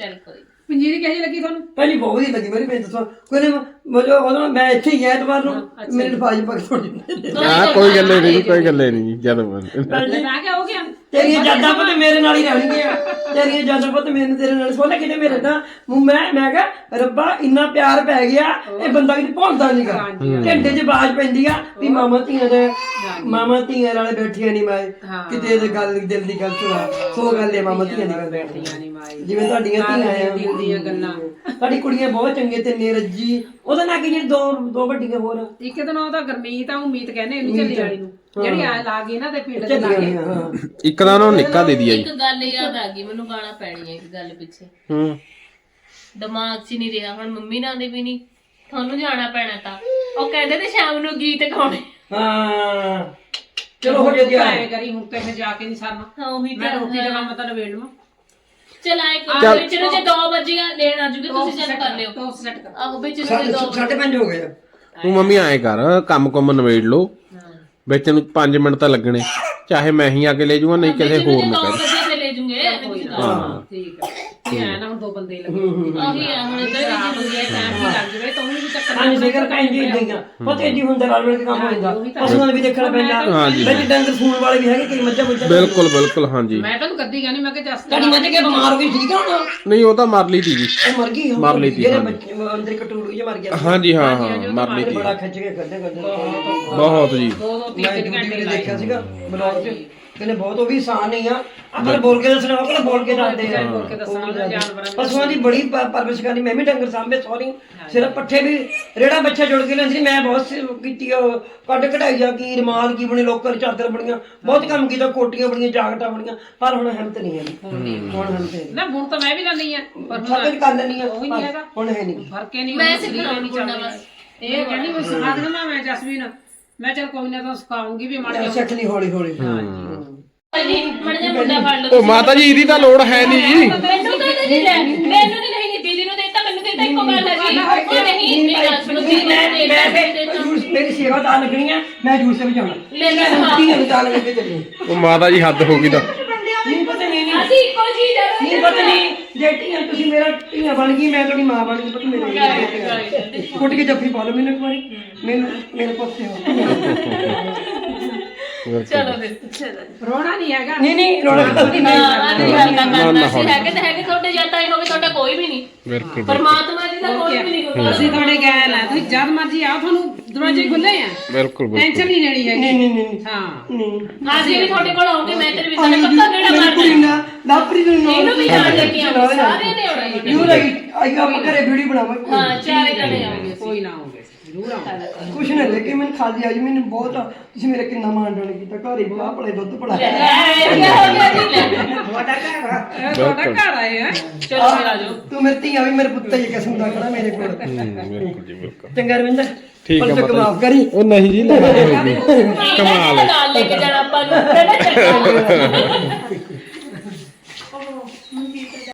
Speaker 3: ਚੱਲ ਕੋਈ
Speaker 4: ਪੰਜੀਰੀ ਕਿਹੋ ਜਿਹੀ ਲੱਗੀ ਤੁਹਾਨੂੰ?
Speaker 2: ਪਹਿਲੀ ਬਹੁਤ ਹੀ ਲੱਗੀ ਮੇਰੀ ਮੈਂ ਦੱਸਾਂ ਕੋਈ ਨੇ ਮਜੋ ਉਦੋਂ ਮੈਂ ਇੱਥੇ ਹੀ ਐਤਵਾਰ ਨੂੰ ਮੇਰੇ ਲਿਫਾਜੀ ਪੱਕ ਥੋੜੀ
Speaker 1: ਆ ਕੋਈ ਗੱਲੇ ਨਹੀਂ ਕੋਈ ਗੱਲੇ ਨਹੀਂ। ਜਦੋਂ
Speaker 4: ਮੈਂ ਕਿਹਾ ਹੋ ਗਿਆ।
Speaker 2: ਤੇਰੀਆਂ ਯਾਦਾਂ ਪੁੱਤ ਮੇਰੇ ਨਾਲ ਹੀ ਰਹਿਣਗੀਆਂ। ਤੇਰੀਆਂ ਯਾਦਾਂ ਪੁੱਤ ਮੈਨੂੰ ਤੇਰੇ ਨਾਲ ਸੋਲੇ ਕਿਤੇ ਮੇਰੇ ਤਾਂ ਮੂੰਹ ਮੈਂ ਮੈਂ ਕਿਹਾ ਰੱਬਾ ਇੰਨਾ ਪਿਆਰ ਪੈ ਗਿਆ ਇਹ ਬੰਦਾ ਕਿਤੇ ਭੁੱਲਦਾ ਨਹੀਂਗਾ ਢਿੱਡੇ 'ਚ ਬਾਜ ਪੈਂਦੀ ਆ ਵੀ ਮਾਮਾ ਧੀਆਂ ਦੇ ਮਾਮਾ ਧੀਆਂ ਨਾਲ ਬੈਠੀਆਂ ਨਹੀਂ ਮੈਂ। ਕਿਤੇ ਇਹਦੇ ਗੱਲ ਦਿਲ ਦੀ ਗੱਲ ਸੁਣਾ। ਸੋ ਗੱਲ ਹੈ ਮਾਮਾ ਧੀਆਂ ਦੀ ਗੱਲ
Speaker 4: ਨਹੀਂ ਮਾਈ
Speaker 2: ਜਿਵੇਂ ਤੁਹਾਡੀਆਂ ਧੀਆਂ ਆ।
Speaker 4: ਦਿਲ ਦੀਆਂ ਗੱਲਾਂ।
Speaker 2: ਤੁਹਾਡੀ ਕੁੜੀਆਂ ਬਹੁਤ ਚੰਗੇ ਤੇ ਨੀਰਜੀ। ਉਹਦੇ ਨਾਲ ਕਿ ਜਿਹੜੀ ਦੋ ਦੋ ਵੱਡੀਆਂ ਹੋਰ?
Speaker 4: ਇੱਕ ਦਿਨ ਉਹਦਾ ਗਰਮੀਤ ਆ ਉਮੀਤ ਕਹਿੰਦੇ ਇਹਨੂੰ ਚੱਲੀ ਵਾਲੀ ਨੂੰ। ਜਿਹੜੀ ਆ ਲਾ ਗਈ ਨਾ ਤੇ ਪਿੰਡ ਚ ਲਾ ਗਈ।
Speaker 2: ਹਾਂ।
Speaker 1: ਇੱਕ ਦਾ ਉਹਨੂੰ ਨਿੱਕਾ ਦੇ ਦਿਆ ਜੀ।
Speaker 3: ਇੱਕ ਗੱਲ ਯਾਦ ਆ ਗਈ ਮੈਨੂੰ ਗਾਣਾ ਪੈਣੀ ਹੈ ਇੱਕ ਗੱਲ ਪਿੱਛੇ।
Speaker 1: ਹੂੰ।
Speaker 3: ਦਿਮਾਗ 'ਚ ਹੀ ਨਹੀਂ ਰਿਹਾ ਹੁਣ ਮੰਮੀ ਨਾਲ ਦੇ ਵੀ ਨਹੀਂ ਤੁਹਾਨੂੰ ਜਾਣਾ ਪੈਣਾ ਤਾਂ। ਉਹ ਕਹਿੰਦੇ ਤੇ ਸ਼ਾਮ ਨੂੰ ਗੀਤ ਗਾਉਣੇ।
Speaker 2: ਹਾਂ। ਚਲੋ ਹੋ ਜੇ
Speaker 4: ਐ ਕਰੀ ਹੁਣ ਤੇ ਮੈਂ ਜਾ ਕੇ ਨਹੀਂ ਸਰਨਾ।
Speaker 3: ਹਾਂ ਉਹੀ
Speaker 4: ਮੈਂ
Speaker 3: ਤਾਂ
Speaker 4: ਰੋਟੀ ਦਾ ਕੰਮ ਤਾਂ ਨਵੇੜ ਲਵਾਂ
Speaker 3: ਚਲ ਆਏ ਕੋਈ ਵਿੱਚ ਨੂੰ ਜੇ 2 ਵਜੇਗਾ ਲੈਣ ਆ ਜੂਗੇ ਤੁਸੀਂ ਚੱਲ ਕਰ ਲਿਓ।
Speaker 4: ਟੋਸ ਸੈੱਟ ਕਰ।
Speaker 3: ਆਹੋ ਵਿੱਚ ਨੂੰ ਜੇ 2
Speaker 2: ਸਾਢੇ ਪੰਜ ਹੋ ਗਏ ਆ।
Speaker 1: ਤੂੰ ਮੰਮੀ ਐਂ ਕਰ ਕੰਮ ਕੁੰਮ ਨਵੇੜ ਲੋ ਵਿੱਚ ਨੂੰ 5 ਮਿੰਟ ਤਾਂ ਲੱਗਣੇ। ਚਾਹੇ ਮੈਂ ਹੀ ਆ ਕੇ ਲੈ ਜਾਊਂਗਾ ਨਹੀਂ ਕਿਸੇ ਹੋਰ ਨੂੰ
Speaker 3: 2
Speaker 1: ਕਹਿ
Speaker 3: ਵਜੇ ਤੇ ਲੈ ਜੂਗੇ
Speaker 1: ਹਾਂ
Speaker 4: ਠੀਕ ਹੈ ਇਹ ਐ ਨਾ ਹੁਣ ਦੋ ਬੰਦੇ ਲੱਗੇ
Speaker 3: ਆਹੀ ਆ ਹੁਣ ਇੱਧਰ ਵੀ ਜ਼ਰੂਰੀ ਹੈ
Speaker 2: ਹਾਂਜੀ ਫਿਕਰ ਜੀ ਗਈਆਂ ਪਤਾ ਜੀ ਹੁੰਦਾ ਰਲ ਮਿਲ ਕੇ ਕੰਮ ਹੋ ਜਾਂਦਾ ਪਸ਼ੂਆਂ ਨੂੰ ਵੀ ਦੇਖਣਾ ਪੈਂਦਾ। ਵਿੱਚ ਡੰਗਰ ਸੂਣ ਵਾਲੇ ਵੀ ਹੈਗੇ ਕਈ ਮੱਝਾਂ ਮੁੱਝਾਂ
Speaker 1: ਬਿਲਕੁਲ ਬਿਲਕੁਲ ਹਾਂਜੀ।
Speaker 4: ਮੈਂ ਤੈਨੂੰ ਕੱਦੀ ਗਾਣੀ ਮੈਂ ਕਿਹਾ ਜਸ
Speaker 2: ਤੁਹਾਡੀ ਮੱਝ ਕੇ ਬਿਮਾਰ ਹੋ ਗਈ ਠੀਕ ਆ ਹੁਣ?
Speaker 1: ਨਹੀਂ ਉਹ ਤਾਂ ਮਰ ਲਈ ਤੀ ਜੀ।
Speaker 2: ਉਹ ਮਰ ਗਈ
Speaker 1: ਮਰ ਲਈ ਤੀ,
Speaker 2: ਜਿਹੜੇ ਅੰਦਰ ਕਟੂਰੂ ਜਿਹਾ ਮਰ ਗਿਆ
Speaker 1: ਹਾਂਜੀ ਹਾਂ ਹਾਂ ਮਰ ਲਈ ਤੀ
Speaker 2: ਬੜਾ ਖਿੱਚ ਕੇ ਕੱਢੇ ਕੱਢੇ
Speaker 1: ਬਹੁਤ ਜੀ।
Speaker 4: ਦੋ ਦੋ ਤਿੰਨ ਘੰਟੇ
Speaker 2: ਦੇਖਿਆ ਸੀਗਾ ਬਲੌਗ 'ਚ। ਕਹਿੰਦੇ ਬਹੁਤ ਉਹ ਵੀ ਆਸਾਨ ਨਹੀਂ ਆ। ਆਪਾਂ ਬੋਲ ਕੇ ਦੱਸਣਾ ਉਹ ਕਿਹੜਾ ਬੋਲ ਕੇ ਦੱਸਦੇ ਆ।
Speaker 4: ਬੋਲ ਕੇ ਦੱਸਣਾ ਜਾਨਵਰਾਂ ਨੂੰ
Speaker 2: ਪਸ਼ੂਆਂ ਦੀ ਬੜੀ ਪ- ਪਰਵਰਿਸ਼ ਕਰਨੀ ਮੈਂ ਵੀ ਡੰਗਰ ਸਾਂਭੇ ਸੌਰੀ। ਸਿਰਫ ਪੱਠੇ ਵੀ ਰੇੜਾ ਬੱਚਾ ਜੁੜ ਕੇ ਲੈਂਦੀ ਸੀ ਮੈਂ ਬਹੁਤ ਸੀ- ਕੀਤੀ ਉਹ ਕੱਢ ਕਢਾਈਆ ਕੀ ਰਮਾਲ ਕੀ ਬਣੇ ਲੋਕਾਂ ਦੀ ਚਾਦਰ ਬਣੀਆਂ। ਬਹੁਤ ਕੰਮ ਕੀਤਾ ਕੋਟੀਆਂ ਬਣੀਆਂ ਜਾਕਟਾਂ ਬਣੀਆਂ ਪਰ ਹੁਣ ਹਿੰਮਤ ਨਹੀਂ ਹੈ ਹੁਣ ਹਿੰਮਤ ਹੈ
Speaker 4: ਨਾ ਹੁਣ ਤਾਂ ਮੈਂ ਵੀ ਲੈਣੀ ਆ ਪਰ
Speaker 2: ਸਭ ਕੁਝ ਕਰ ਲੈਣੀ ਆ
Speaker 4: ਉਹੀ ਨਹੀਂ ਹੈਗਾ।
Speaker 2: ਹੁਣ ਹੈ ਨਹੀਂ।
Speaker 4: ਫ਼ਰਕ ਹੀ ਨਹੀਂ
Speaker 3: ਮੈਂ ਸਿੱਖਣਾ
Speaker 4: ਨਹੀਂ
Speaker 3: ਹੁਣ
Speaker 4: ਚੱਲਦਾ। ਇਹ ਕਹਿੰਦੀ ਮੈਂ ਸਿਖਾ ਦੇਣਾ ਮੈਂ ਜਸਮੀਨ ਮੈਂ ਚਲ ਕੋਈ ਨਾ ਤਾਂ ਸਿਖਾਉਂਗੀ ਵੀ ਮੜ
Speaker 2: ਸਿੱਖ ਲਈ ਹੌਲੀ ਹੌਲੀ
Speaker 3: ਜੀ ਮੜ ਜਾ ਮੁੰਡਾ ਫੜ ਲਓ
Speaker 1: ਉਹ ਮਾਤਾ ਜੀ ਇਹਦੀ ਤਾਂ ਲੋੜ ਹੈ ਨਹੀਂ ਜੀ।
Speaker 3: ਮੈਨੂੰ ਤਾਂ ਨਹੀਂ ਲੈ ਮੈਨੂੰ ਨਹੀਂ ਨਹੀਂ ਦੀਦੀ ਨੂੰ ਦੇਤਾ ਮੈਨੂੰ ਦੇਤਾ ਇੱਕੋ ਗੱਲ ਹੈ ਜੀ। ਉਹ ਨਹੀਂ ਇਹ ਗੱਲ ਸੁਣੋ ਜੀ ਮੈਂ
Speaker 2: ਮੈਂ ਮੈਂ ਜੂਸ ਮੇਰੀ ਸੇਵਾ ਤਾਂ ਲੱਗਣੀ ਆ ਮੈਂ ਜੂਸ ਤੇ ਵੀ ਜਾਣਾ
Speaker 3: ਲੈ ਲੈ
Speaker 2: ਕੇ ਚੱਲੀ।
Speaker 1: ਉਹ ਮਾਤਾ ਜੀ ਹੱਦ ਹੋ ਗਈ ਤਾਂ।
Speaker 2: ਨਹੀਂ ਪਤਾ ਨਹੀਂ।
Speaker 3: ਅਸੀਂ ਇੱਕੋ ਚੀਜ਼ ਹੈ
Speaker 2: ਨਹੀਂ ਪਤਾ ਨਹੀਂ ਜੇ ਧੀਆਂ ਤੁਸੀਂ ਮੇਰਾ ਧੀਆਂ ਬਣ ਗਈ ਮੈਂ ਤੁਹਾਡੀ ਮਾਂ ਬਣ ਗਈ ਪਤਾ ਮੇਰੇ ਕੁੱਟ ਕੇ ਜੱਫੀ ਪਾ ਲਓ ਮੈਨੂੰ ਇੱਕ ਵਾਰੀ। ਮੈਨੂੰ ਮੇਰੇ ਪੁੱਤ ਹੋ
Speaker 3: ਚਲੋ ਫਿਰ ਚਲੋ
Speaker 4: ਰੋਣਾ ਨਹੀਂ ਹੈਗਾ
Speaker 2: ਨਹੀਂ ਨਹੀਂ ਰੋਣਾ ਕਰਦੀ
Speaker 3: ਹਾਂ ਆਦੀ ਗੱਲ ਤਾਂ ਕਰਨਾ ਸੀ ਹੈਗੇ ਤਾਂ ਹੈਗੇ ਤੁਹਾਡੇ ਜੱਟਾਂ ਹੀ ਹੋਵੇ ਤੁਹਾਡਾ ਕੋਈ ਵੀ ਨਹੀਂ
Speaker 1: ਬਿਲਕੁਲ
Speaker 3: ਪਰਮਾਤਮਾ ਜੀ ਦਾ ਕੋਈ ਵੀ ਨਹੀਂ ਕੋਈ
Speaker 4: ਅਸੀਂ ਤੁਹਾਡੇ ਗਏ ਲੈ ਤੁਸੀਂ ਜਦ ਮਰਜ਼ੀ ਆਓ ਤੁਹਾਨੂੰ ਦਰਵਾਜ਼ੇ ਖੁੱਲੇ ਆ
Speaker 1: ਬਿਲਕੁਲ ਬਿਲਕੁਲ
Speaker 4: ਟੈਨਸ਼ਨ ਨਹੀਂ ਲੈਣੀ ਹੈਗੀ
Speaker 2: ਨਹੀਂ ਨਹੀਂ ਨਹੀਂ
Speaker 4: ਹਾਂ
Speaker 2: ਨਹੀਂ
Speaker 3: ਅਸੀਂ ਵੀ ਤੁਹਾਡੇ ਕੋਲ ਆਉਂਗੇ ਮੈਂ ਤੇਰੇ ਵਿੱਚ ਪੱਕਾ ਕਿਹੜਾ
Speaker 2: ਮੇਰੀ ਕੁੜੀ
Speaker 3: ਮਾਰਨਾ
Speaker 2: ਨਾ ਲਾਪਰੀ ਨੂੰ ਨਾ
Speaker 3: ਇਹਨੂੰ ਵੀ ਨਾਲ ਲੈ ਕੇ ਆਉਂਗੇ ਸਾਰੇ ਨੇ ਆਉਣਾ ਜੀ।
Speaker 2: ਯੂ ਰਹੀ ਆਈ ਆਪਾਂ ਘਰੇ ਵੀਡੀਓ ਬਣਾਵਾਂਗੇ
Speaker 3: ਹਾਂ ਚਾਰੇ ਜਣੇ ਆਉਂਗੇ
Speaker 4: ਕੋਈ ਨਾ ਹੋਵੇ ਆਉਂਗੇ
Speaker 2: ਕੁਛ ਨਾ ਲੈ ਕੇ ਮੈਨੂੰ ਖਾਲੀ ਆਜੀ ਮੈਨੂੰ ਬਹੁਤ ਤੁਸੀਂ ਮੇਰੇ ਕਿੰਨਾ ਮਾਣ ਡੋਣ ਕੀਤਾ ਘਰ ਹੀ ਬਣਾ ਪੜੇ ਦੁੱਧ ਪੜਾ
Speaker 3: ਲੈ ਇਹ ਕਿਆ ਹੋ ਗਿਆ ਜੀ ਲੈ।
Speaker 2: ਤੁਹਾਡਾ ਘਰ ਆ।
Speaker 4: ਤੁਹਾਡਾ ਘਰ ਆਏ ਆ
Speaker 3: ਚਲੋ ਆ ਜਾਓ।
Speaker 2: ਤੂੰ ਮੇਰੀ ਧੀਆ ਵੀ ਮੇਰੇ ਪੁੱਤ ਜੀ ਕਿਸਮ ਦਾ ਖੜਾ ਮੇਰੇ ਕੋਲ।
Speaker 1: ਹੂੰ, ਬਿਲਕੁਲ ਜੀ ਬਿਲਕੁਲ।
Speaker 2: ਚੰਗਾ ਰਵਿੰਦਰ
Speaker 1: ਠੀਕ ਹੈ
Speaker 2: ਪਰ ਤੱਕ
Speaker 1: ਮਾਤਾ
Speaker 2: ਮਾਫ ਕਰੀ।
Speaker 1: ਉਹ ਨਹੀਂ ਜੀ ਲੜਾਈ ਹੋ
Speaker 3: ਕਮਾਲ ਨਾਲ ਲੈ ਕੇ ਜਾਣਾ ਆਪਾਂ ਨੂੰ। ਤੇ ਨਾ ਚੱਕਰ